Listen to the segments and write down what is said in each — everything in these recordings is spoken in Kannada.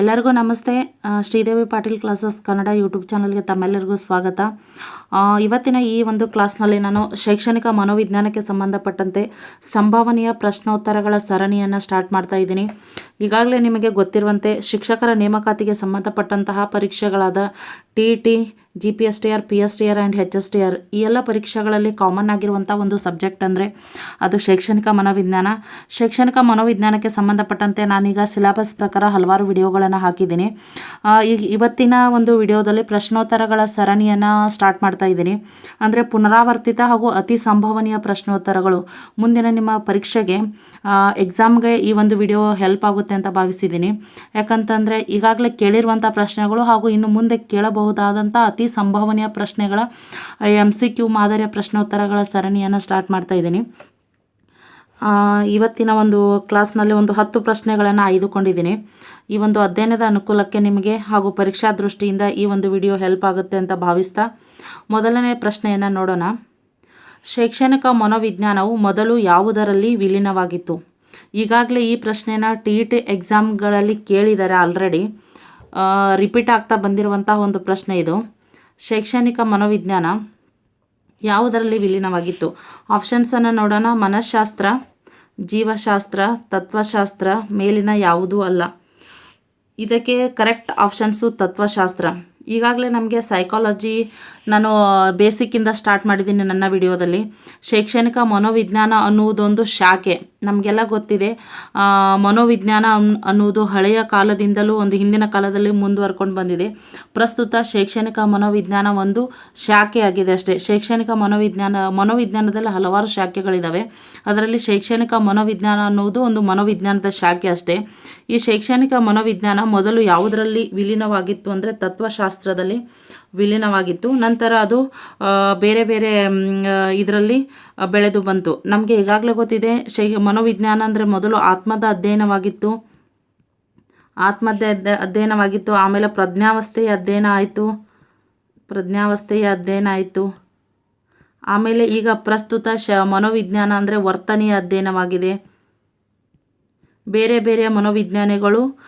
ಎಲ್ಲರಿಗೂ ನಮಸ್ತೆ. ಶ್ರೀದೇವಿ ಪಾಟೀಲ್ ಕ್ಲಾಸಸ್ ಕನ್ನಡ ಯೂಟ್ಯೂಬ್ ಚಾನಲ್ಗೆ ತಮ್ಮೆಲ್ಲರಿಗೂ ಸ್ವಾಗತ. ಇವತ್ತಿನ ಈ ಒಂದು ಕ್ಲಾಸ್ನಲ್ಲಿ ನಾನು ಶೈಕ್ಷಣಿಕ ಮನೋವಿಜ್ಞಾನಕ್ಕೆ ಸಂಬಂಧಪಟ್ಟಂತೆ ಸಂಭಾವನೆಯ ಪ್ರಶ್ನೋತ್ತರಗಳ ಸರಣಿಯನ್ನು ಸ್ಟಾರ್ಟ್ ಮಾಡ್ತಾ ಇದ್ದೀನಿ. ಈಗಾಗಲೇ ನಿಮಗೆ ಗೊತ್ತಿರುವಂತೆ ಶಿಕ್ಷಕರ ನೇಮಕಾತಿಗೆ ಸಂಬಂಧಪಟ್ಟಂತಹ ಪರೀಕ್ಷೆಗಳಾದ T T G P S T R P S T R and H S T R ಈ ಎಲ್ಲ ಪರೀಕ್ಷೆಗಳಲ್ಲಿ ಕಾಮನ್ ಆಗಿರುವಂಥ ಒಂದು ಸಬ್ಜೆಕ್ಟ್ ಅಂದರೆ ಅದು ಶೈಕ್ಷಣಿಕ ಮನೋವಿಜ್ಞಾನ. ಶೈಕ್ಷಣಿಕ ಮನೋವಿಜ್ಞಾನಕ್ಕೆ ಸಂಬಂಧಪಟ್ಟಂತೆ ನಾನೀಗ ಸಿಲೆಬಸ್ ಪ್ರಕಾರ ಹಲವಾರು ವಿಡಿಯೋಗಳನ್ನು ಹಾಕಿದ್ದೀನಿ. ಈಗ ಇವತ್ತಿನ ಒಂದು ವಿಡಿಯೋದಲ್ಲಿ ಪ್ರಶ್ನೋತ್ತರಗಳ ಸರಣಿಯನ್ನು ಸ್ಟಾರ್ಟ್ ಮಾಡ್ತಾ ಇದ್ದೀನಿ. ಅಂದರೆ ಪುನರಾವರ್ತಿತ ಹಾಗೂ ಅತಿ ಸಂಭವನೀಯ ಪ್ರಶ್ನೋತ್ತರಗಳು. ಮುಂದಿನ ನಿಮ್ಮ ಪರೀಕ್ಷೆಗೆ ಎಕ್ಸಾಮ್ಗೆ ಈ ಒಂದು ವಿಡಿಯೋ ಹೆಲ್ಪ್ ಆಗುತ್ತೆ ಅಂತ ಭಾವಿಸಿದ್ದೀನಿ. ಯಾಕಂತಂದರೆ ಈಗಾಗಲೇ ಕೇಳಿರುವಂಥ ಪ್ರಶ್ನೆಗಳು ಹಾಗೂ ಇನ್ನು ಮುಂದೆ ಕೇಳಬಹುದಾದಂಥ ಅತಿ ಸಂಭವನೀಯ ಪ್ರಶ್ನೆಗಳ ಎಂ ಸಿ ಕ್ಯೂ ಮಾದರಿಯ ಪ್ರಶ್ನೋತ್ತರಗಳ ಸರಣಿಯನ್ನು ಸ್ಟಾರ್ಟ್ ಮಾಡ್ತಾ ಇದ್ದೀನಿ. ಇವತ್ತಿನ ಒಂದು ಕ್ಲಾಸ್ನಲ್ಲಿ ಒಂದು ಹತ್ತು ಪ್ರಶ್ನೆಗಳನ್ನು ಆಯ್ದುಕೊಂಡಿದ್ದೀನಿ. ಈ ಒಂದು ಅಧ್ಯಯನದ ಅನುಕೂಲಕ್ಕೆ ನಿಮಗೆ ಹಾಗೂ ಪರೀಕ್ಷಾ ದೃಷ್ಟಿಯಿಂದ ಈ ಒಂದು ವಿಡಿಯೋ ಹೆಲ್ಪ್ ಆಗುತ್ತೆ ಅಂತ ಭಾವಿಸ್ತಾ ಮೊದಲನೇ ಪ್ರಶ್ನೆಯನ್ನು ನೋಡೋಣ. ಶೈಕ್ಷಣಿಕ ಮನೋವಿಜ್ಞಾನವು ಮೊದಲು ಯಾವುದರಲ್ಲಿ ವಿಲೀನವಾಗಿತ್ತು? ಈಗಾಗಲೇ ಈ ಪ್ರಶ್ನೆನ ಟಿ ಟಿ ಎಕ್ಸಾಮ್ಗಳಲ್ಲಿ ಕೇಳಿದ್ದಾರೆ ಆಲ್ರೆಡಿ ರಿಪೀಟ್ ಆಗ್ತಾ ಬಂದಿರುವಂತಹ ಒಂದು ಪ್ರಶ್ನೆ ಇದು. ಶೈಕ್ಷಣಿಕ ಮನೋವಿಜ್ಞಾನ ಯಾವುದರಲ್ಲಿ ವಿಲೀನವಾಗಿತ್ತು? ಆಪ್ಷನ್ಸನ್ನು ನೋಡೋಣ. ಮನಃಶಾಸ್ತ್ರ, ಜೀವಶಾಸ್ತ್ರ, ತತ್ವಶಾಸ್ತ್ರ, ಮೇಲಿನ ಯಾವುದೂ ಅಲ್ಲ. ಇದಕ್ಕೆ ಕರೆಕ್ಟ್ ಆಪ್ಷನ್ಸು ತತ್ವಶಾಸ್ತ್ರ. ಈಗಾಗಲೇ ನಮಗೆ ಸೈಕಾಲಜಿ ನಾನು ಬೇಸಿಕ್ಕಿಂದ ಸ್ಟಾರ್ಟ್ ಮಾಡಿದ್ದೀನಿ ನನ್ನ ವಿಡಿಯೋದಲ್ಲಿ. ಶೈಕ್ಷಣಿಕ ಮನೋವಿಜ್ಞಾನ ಅನ್ನುವುದೊಂದು ಶಾಖೆ. ನಮಗೆಲ್ಲ ಗೊತ್ತಿದೆ ಮನೋವಿಜ್ಞಾನ ಅನ್- ಅನ್ನುವುದು ಹಳೆಯ ಕಾಲದಿಂದಲೂ ಒಂದು ಹಿಂದಿನ ಕಾಲದಲ್ಲಿ ಮುಂದುವರ್ಕೊಂಡು ಬಂದಿದೆ. ಪ್ರಸ್ತುತ ಶೈಕ್ಷಣಿಕ ಮನೋವಿಜ್ಞಾನ ಒಂದು ಶಾಖೆ ಆಗಿದೆ ಅಷ್ಟೇ. ಶೈಕ್ಷಣಿಕ ಮನೋವಿಜ್ಞಾನ, ಮನೋವಿಜ್ಞಾನದಲ್ಲಿ ಹಲವಾರು ಶಾಖೆಗಳಿದ್ದಾವೆ ಅದರಲ್ಲಿ ಶೈಕ್ಷಣಿಕ ಮನೋವಿಜ್ಞಾನ ಅನ್ನುವುದು ಒಂದು ಮನೋವಿಜ್ಞಾನದ ಶಾಖೆ ಅಷ್ಟೇ. ಈ ಶೈಕ್ಷಣಿಕ ಮನೋವಿಜ್ಞಾನ ಮೊದಲು ಯಾವುದರಲ್ಲಿ ವಿಲೀನವಾಗಿತ್ತು ಅಂದರೆ ತತ್ವಶಾಸ್ತ್ರದಲ್ಲಿ ವಿಲೀನವಾಗಿತ್ತು. ನಂತರ ಅದು ಬೇರೆ ಬೇರೆ ಇದರಲ್ಲಿ ಬೆಳೆದು ಬಂತು. ನಮಗೆ ಈಗಾಗಲೇ ಗೊತ್ತಿದೆ, ಶೈ, ಮನೋವಿಜ್ಞಾನ ಅಂದರೆ ಮೊದಲು ಆತ್ಮದ ಅಧ್ಯಯನವಾಗಿತ್ತು. ಆತ್ಮದ ಅಧ್ಯ- ಅಧ್ಯಯನವಾಗಿತ್ತು, ಆಮೇಲೆ ಪ್ರಜ್ಞಾವಸ್ಥೆಯ ಅಧ್ಯಯನ ಆಯಿತು. ಪ್ರಜ್ಞಾವಸ್ಥೆಯ ಅಧ್ಯಯನ ಆಯಿತು. ಆಮೇಲೆ ಈಗ ಪ್ರಸ್ತುತ ಶ, ಮನೋವಿಜ್ಞಾನ ಅಂದರೆ ವರ್ತನೆಯ ಅಧ್ಯಯನವಾಗಿದೆ. ಬೇರೆ ಬೇರೆ ಮನೋವಿಜ್ಞಾನಿಗಳು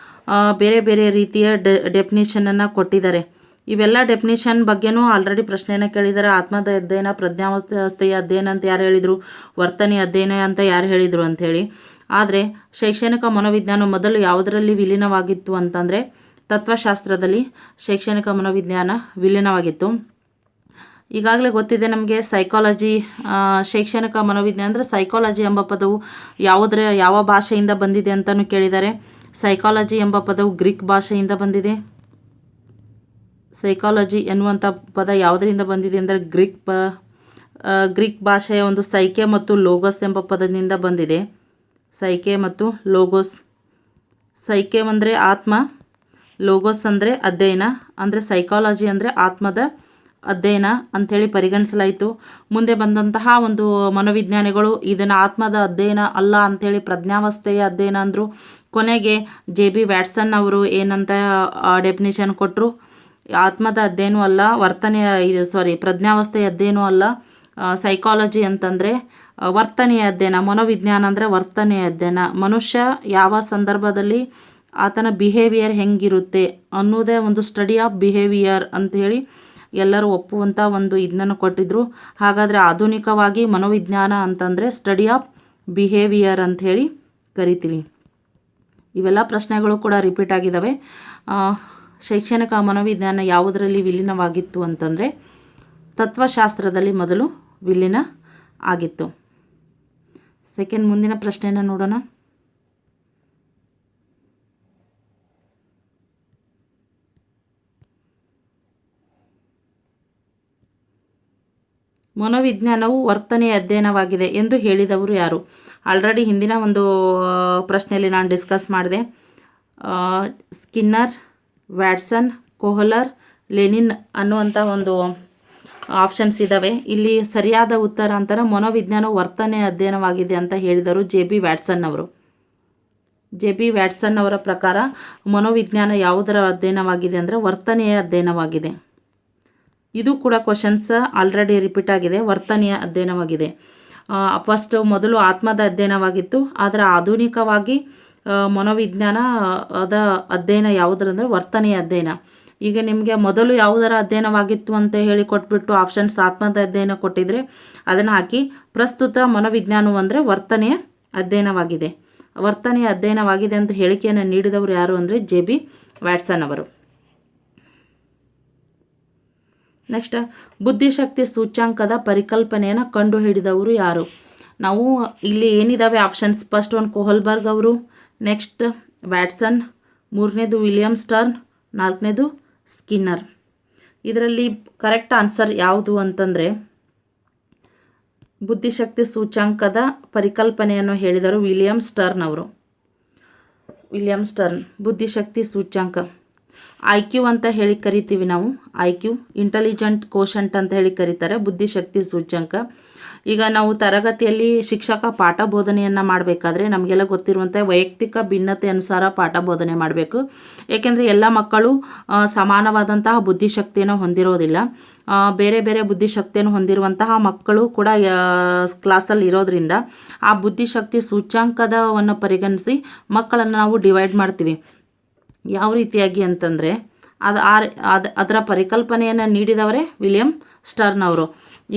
ಬೇರೆ ಬೇರೆ ರೀತಿಯ ಡೆಫಿನೇಷನನ್ನು ಕೊಟ್ಟಿದ್ದಾರೆ. ಇವೆಲ್ಲ ಡೆಫಿನೇಷನ್ ಬಗ್ಗೆನೂ ಆಲ್ರೆಡಿ ಪ್ರಶ್ನೆಯನ್ನು ಕೇಳಿದ್ದಾರೆ ಆತ್ಮದ ಅಧ್ಯಯನ ಪ್ರಜ್ಞಾವಸ್ಥೆಯ ಅಧ್ಯಯನ ಅಂತ ಯಾರು ಹೇಳಿದರು? ವರ್ತನೆ ಅಧ್ಯಯನ ಅಂತ ಯಾರು ಹೇಳಿದರು ಅಂಥೇಳಿ ಆದರೆ ಶೈಕ್ಷಣಿಕ ಮನೋವಿಜ್ಞಾನ ಮೊದಲು ಯಾವುದರಲ್ಲಿ ವಿಲೀನವಾಗಿತ್ತು ಅಂತಂದರೆ ತತ್ವಶಾಸ್ತ್ರದಲ್ಲಿ ಶೈಕ್ಷಣಿಕ ಮನೋವಿಜ್ಞಾನ ವಿಲೀನವಾಗಿತ್ತು. ಈಗಾಗಲೇ ಗೊತ್ತಿದೆ ನಮಗೆ ಸೈಕಾಲಜಿ ಶೈಕ್ಷಣಿಕ ಮನೋವಿಜ್ಞಾನ ಅಂದರೆ ಸೈಕಾಲಜಿ ಎಂಬ ಪದವು ಯಾವುದರ, ಯಾವ ಭಾಷೆಯಿಂದ ಬಂದಿದೆ ಅಂತಲೂ ಕೇಳಿದ್ದಾರೆ ಸೈಕಾಲಜಿ ಎಂಬ ಪದವು ಗ್ರೀಕ್ ಭಾಷೆಯಿಂದ ಬಂದಿದೆ. ಸೈಕಾಲಜಿ ಎನ್ನುವಂಥ ಪದ ಯಾವುದರಿಂದ ಬಂದಿದೆ ಅಂದರೆ ಗ್ರೀಕ್ ಪ ಗ್ರೀಕ್ ಭಾಷೆಯ ಒಂದು ಸೈಕೆ ಮತ್ತು ಲೋಗೋಸ್ ಎಂಬ ಪದದಿಂದ ಬಂದಿದೆ. ಸೈಕೆ ಮತ್ತು ಲೋಗೋಸ್. ಸೈಕೆ ಅಂದರೆ ಆತ್ಮ, ಲೋಗೋಸ್ ಅಂದರೆ ಅಧ್ಯಯನ, ಅಂದರೆ ಸೈಕಾಲಜಿ ಅಂದರೆ ಆತ್ಮದ ಅಧ್ಯಯನ ಅಂಥೇಳಿ ಪರಿಗಣಿಸಲಾಯಿತು. ಮುಂದೆ ಬಂದಂತಹ ಒಂದು ಮನೋವಿಜ್ಞಾನಿಗಳು ಇದನ್ನು ಆತ್ಮದ ಅಧ್ಯಯನ ಅಲ್ಲ ಅಂಥೇಳಿ ಪ್ರಜ್ಞಾವಸ್ಥೆಯ ಅಧ್ಯಯನ ಅಂದರು. ಕೊನೆಗೆ ಜೆ ಬಿ ವ್ಯಾಟ್ಸನ್ ಅವರು ಏನಂತ ಡೆಫಿನೇಷನ್ ಕೊಟ್ಟರು ಆತ್ಮದ ಅಧ್ಯಯನೂ ಅಲ್ಲ, ವರ್ತನೆಯ ಸಾರಿ ಪ್ರಜ್ಞಾವಸ್ಥೆಯ ಅಧ್ಯಯನೂ ಅಲ್ಲ. ಸೈಕಾಲಜಿ ಅಂತಂದರೆ ವರ್ತನೆಯ ಅಧ್ಯಯನ, ಮನೋವಿಜ್ಞಾನ ಅಂದರೆ ವರ್ತನೆಯ ಅಧ್ಯಯನ. ಮನುಷ್ಯ ಯಾವ ಸಂದರ್ಭದಲ್ಲಿ ಆತನ ಬಿಹೇವಿಯರ್ ಹೆಂಗಿರುತ್ತೆ ಅನ್ನೋದೇ ಒಂದು ಸ್ಟಡಿ ಆಫ್ ಬಿಹೇವಿಯರ್ ಅಂಥೇಳಿ ಎಲ್ಲರೂ ಒಪ್ಪುವಂಥ ಒಂದು ಇದನ್ನು ಕೊಟ್ಟಿದ್ದರು ಹಾಗಾದರೆ ಆಧುನಿಕವಾಗಿ ಮನೋವಿಜ್ಞಾನ ಅಂತಂದರೆ ಸ್ಟಡಿ ಆಫ್ ಬಿಹೇವಿಯರ್ ಅಂಥೇಳಿ ಕರಿತೀವಿ. ಇವೆಲ್ಲ ಪ್ರಶ್ನೆಗಳು ಕೂಡ ರಿಪೀಟ್ ಆಗಿದ್ದಾವೆ ಶೈಕ್ಷಣಿಕ ಮನೋವಿಜ್ಞಾನ ಯಾವುದರಲ್ಲಿ ವಿಲೀನವಾಗಿತ್ತು ಅಂತಂದರೆ ತತ್ವಶಾಸ್ತ್ರದಲ್ಲಿ ಮೊದಲು ವಿಲೀನ ಆಗಿತ್ತು. ಸೆಕೆಂಡ್ ಮುಂದಿನ ಪ್ರಶ್ನೆಯನ್ನು ನೋಡೋಣ. ಮನೋವಿಜ್ಞಾನವು ವರ್ತನೆಯ ಅಧ್ಯಯನವಾಗಿದೆ ಎಂದು ಹೇಳಿದವರು ಯಾರು? ಆಲ್ರೆಡಿ ಹಿಂದಿನ ಒಂದು ಪ್ರಶ್ನೆಯಲ್ಲಿ ನಾನು ಡಿಸ್ಕಸ್ ಮಾಡಿದೆ. ಸ್ಕಿನ್ನರ್ ವ್ಯಾಟ್ಸನ್, ಕೋಹಲರ್, ಲೆನಿನ್ ಅನ್ನುವಂಥ ಒಂದು ಆಪ್ಷನ್ಸ್ ಇದ್ದಾವೆ ಇಲ್ಲಿ ಸರಿಯಾದ ಉತ್ತರ ಅಂತಾರೆ ಮನೋವಿಜ್ಞಾನ ವರ್ತನೆ ಅಧ್ಯಯನವಾಗಿದೆ ಅಂತ ಹೇಳಿದರು ಜೆ ಬಿ ವ್ಯಾಟ್ಸನ್ ಅವರು. ಜೆ ಬಿ ವ್ಯಾಟ್ಸನ್ ಅವರ ಪ್ರಕಾರ ಮನೋವಿಜ್ಞಾನ ಯಾವುದರ ಅಧ್ಯಯನವಾಗಿದೆ ಅಂದರೆ ವರ್ತನೆಯ ಅಧ್ಯಯನವಾಗಿದೆ. ಇದು ಕೂಡ ಕ್ವಶನ್ಸ್ ಆಲ್ರೆಡಿ ರಿಪೀಟ್ ಆಗಿದೆ, ವರ್ತನೆಯ ಅಧ್ಯಯನವಾಗಿದೆ. ಫಸ್ಟ್ ಮೊದಲು ಆತ್ಮದ ಅಧ್ಯಯನವಾಗಿತ್ತು, ಆದರೆ ಆಧುನಿಕವಾಗಿ ಮನೋವಿಜ್ಞಾನ, ಅದ ಅಧ್ಯಯನ ಯಾವುದರಂದ್ರೆ ವರ್ತನೆಯ ಅಧ್ಯಯನ. ಈಗ ನಿಮಗೆ ಮೊದಲು ಯಾವುದರ ಅಧ್ಯಯನವಾಗಿತ್ತು ಅಂತ ಹೇಳಿ ಕೊಟ್ಬಿಟ್ಟು ಆಪ್ಷನ್ಸ್ ಆತ್ಮದ ಅಧ್ಯಯನ ಕೊಟ್ಟಿದ್ರೆ ಅದನ್ನು ಹಾಕಿ ಪ್ರಸ್ತುತ ಮನೋವಿಜ್ಞಾನವು ಅಂದರೆ ವರ್ತನೆಯ ಅಧ್ಯಯನವಾಗಿದೆ. ವರ್ತನೆಯ ಅಧ್ಯಯನವಾಗಿದೆ ಅಂತ ಹೇಳಿಕೆಯನ್ನು ನೀಡಿದವರು ಯಾರು ಅಂದರೆ ಜೆ ಬಿ ವ್ಯಾಟ್ಸನ್ ಅವರು. ನೆಕ್ಸ್ಟ್, ಬುದ್ಧಿಶಕ್ತಿ ಸೂಚ್ಯಾಂಕದ ಪರಿಕಲ್ಪನೆಯನ್ನು ಕಂಡುಹಿಡಿದವರು ಯಾರು? ನಾವು ಇಲ್ಲಿ ಏನಿದ್ದಾವೆ ಆಪ್ಷನ್ಸ್? ಫಸ್ಟ್ ಒಂದು ಕೋಹಲ್ಬರ್ಗ್ ಅವರು. ನೆಕ್ಸ್ಟ್ ವ್ಯಾಟ್ಸನ್ ಮೂರನೇದು ವಿಲಿಯಮ್ ಸ್ಟರ್ನ್ ನಾಲ್ಕನೇದು ಸ್ಕಿನ್ನರ್ ಇದರಲ್ಲಿ ಕರೆಕ್ಟ್ ಆನ್ಸರ್ ಯಾವುದು ಅಂತಂದರೆ, ಬುದ್ಧಿಶಕ್ತಿ ಸೂಚ್ಯಾಂಕದ ಪರಿಕಲ್ಪನೆಯನ್ನು ಹೇಳಿದರು ವಿಲಿಯಮ್ ಸ್ಟರ್ನ್ ಅವರು. ವಿಲಿಯಮ್ ಸ್ಟರ್ನ್ ಬುದ್ಧಿಶಕ್ತಿ ಸೂಚ್ಯಾಂಕ. ಐ ಕ್ಯೂ ಅಂತ ಹೇಳಿ ಕರಿತೀವಿ ನಾವು. ಐ ಕ್ಯೂ ಇಂಟೆಲಿಜೆಂಟ್ ಕೋಶಂಟ್ ಅಂತ ಹೇಳಿ ಕರೀತಾರೆ, ಬುದ್ಧಿಶಕ್ತಿ ಸೂಚ್ಯಂಕ. ಈಗ ನಾವು ತರಗತಿಯಲ್ಲಿ ಶಿಕ್ಷಕ ಪಾಠ ಬೋಧನೆಯನ್ನು ಮಾಡಬೇಕಾದ್ರೆ ನಮಗೆಲ್ಲ ಗೊತ್ತಿರುವಂಥ ವೈಯಕ್ತಿಕ ಭಿನ್ನತೆ ಅನುಸಾರ ಪಾಠ ಬೋಧನೆ ಮಾಡಬೇಕು. ಏಕೆಂದರೆ ಎಲ್ಲ ಮಕ್ಕಳು ಸಮಾನವಾದಂತಹ ಬುದ್ಧಿಶಕ್ತಿಯನ್ನು ಹೊಂದಿರೋದಿಲ್ಲ. ಬೇರೆ ಬೇರೆ ಬುದ್ಧಿಶಕ್ತಿಯನ್ನು ಹೊಂದಿರುವಂತಹ ಮಕ್ಕಳು ಕೂಡ ಕ್ಲಾಸಲ್ಲಿ ಇರೋದ್ರಿಂದ ಆ ಬುದ್ಧಿಶಕ್ತಿ ಸೂಚ್ಯಾಂಕದವನ್ನು ಪರಿಗಣಿಸಿ ಮಕ್ಕಳನ್ನು ನಾವು ಡಿವೈಡ್ ಮಾಡ್ತೀವಿ. ಯಾವ ರೀತಿಯಾಗಿ ಅಂತಂದರೆ ಅದು ಆ ಅದು ಅದರ ಪರಿಕಲ್ಪನೆಯನ್ನು ನೀಡಿದವರೇ ವಿಲಿಯಂ ಸ್ಟರ್ನ್ ಅವರು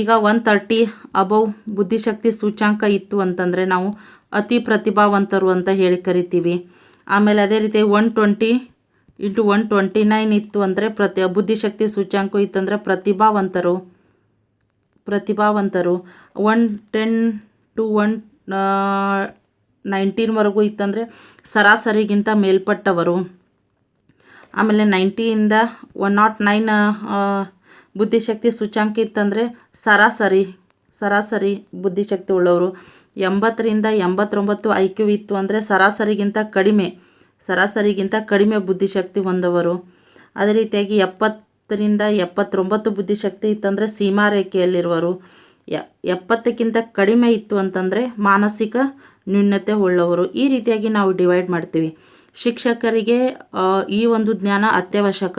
ಈಗ ಒನ್ ತರ್ಟಿ ಅಬೌವ್ ಬುದ್ಧಿಶಕ್ತಿ ಸೂಚ್ಯಾಂಕ ಇತ್ತು ಅಂತಂದರೆ ನಾವು ಅತಿ ಪ್ರತಿಭಾವಂತರು ಅಂತ ಹೇಳಿ ಕರಿತೀವಿ. ಆಮೇಲೆ ಅದೇ ರೀತಿ one twenty into one twenty nine ಇತ್ತು ಅಂದರೆ ಪ್ರತಿ ಬುದ್ಧಿಶಕ್ತಿ ಸೂಚ್ಯಾಂಕ ಇತ್ತಂದರೆ ಪ್ರತಿಭಾವಂತರು. ಪ್ರತಿಭಾವಂತರು. ಒನ್ ಟೆನ್ ಟು ಒನ್ ನೈನ್ಟೀನ್ವರೆಗೂ ಇತ್ತಂದರೆ ಸರಾಸರಿಗಿಂತ ಮೇಲ್ಪಟ್ಟವರು. ಆಮೇಲೆ ನೈಂಟಿಯಿಂದ ಒನ್ ನಾಟ್ ನೈನ್ ಬುದ್ಧಿಶಕ್ತಿ ಸೂಚ್ಯಾಂಕ ಇತ್ತಂದರೆ ಸರಾಸರಿ ಸರಾಸರಿ ಬುದ್ಧಿಶಕ್ತಿ ಉಳ್ಳವರು. ಎಂಬತ್ತರಿಂದ ಎಂಬತ್ತೊಂಬತ್ತು ಐ ಕ್ಯೂ ಇತ್ತು ಅಂದರೆ ಸರಾಸರಿಗಿಂತ ಕಡಿಮೆ ಸರಾಸರಿಗಿಂತ ಕಡಿಮೆ ಬುದ್ಧಿಶಕ್ತಿ ಹೊಂದವರು. ಅದೇ ರೀತಿಯಾಗಿ ಎಪ್ಪತ್ತರಿಂದ ಎಪ್ಪತ್ತೊಂಬತ್ತು ಬುದ್ಧಿಶಕ್ತಿ ಇತ್ತಂದರೆ ಸೀಮಾರೇಖೆಯಲ್ಲಿರುವರು ಎಪ್ಪತ್ತಕ್ಕಿಂತ ಕಡಿಮೆ ಇತ್ತು ಅಂತಂದರೆ ಮಾನಸಿಕ ನ್ಯೂನ್ಯತೆ ಉಳ್ಳವರು. ಈ ರೀತಿಯಾಗಿ ನಾವು ಡಿವೈಡ್ ಮಾಡ್ತೀವಿ. ಶಿಕ್ಷಕರಿಗೆ ಈ ಒಂದು ಜ್ಞಾನ ಅತ್ಯವಶ್ಯಕ.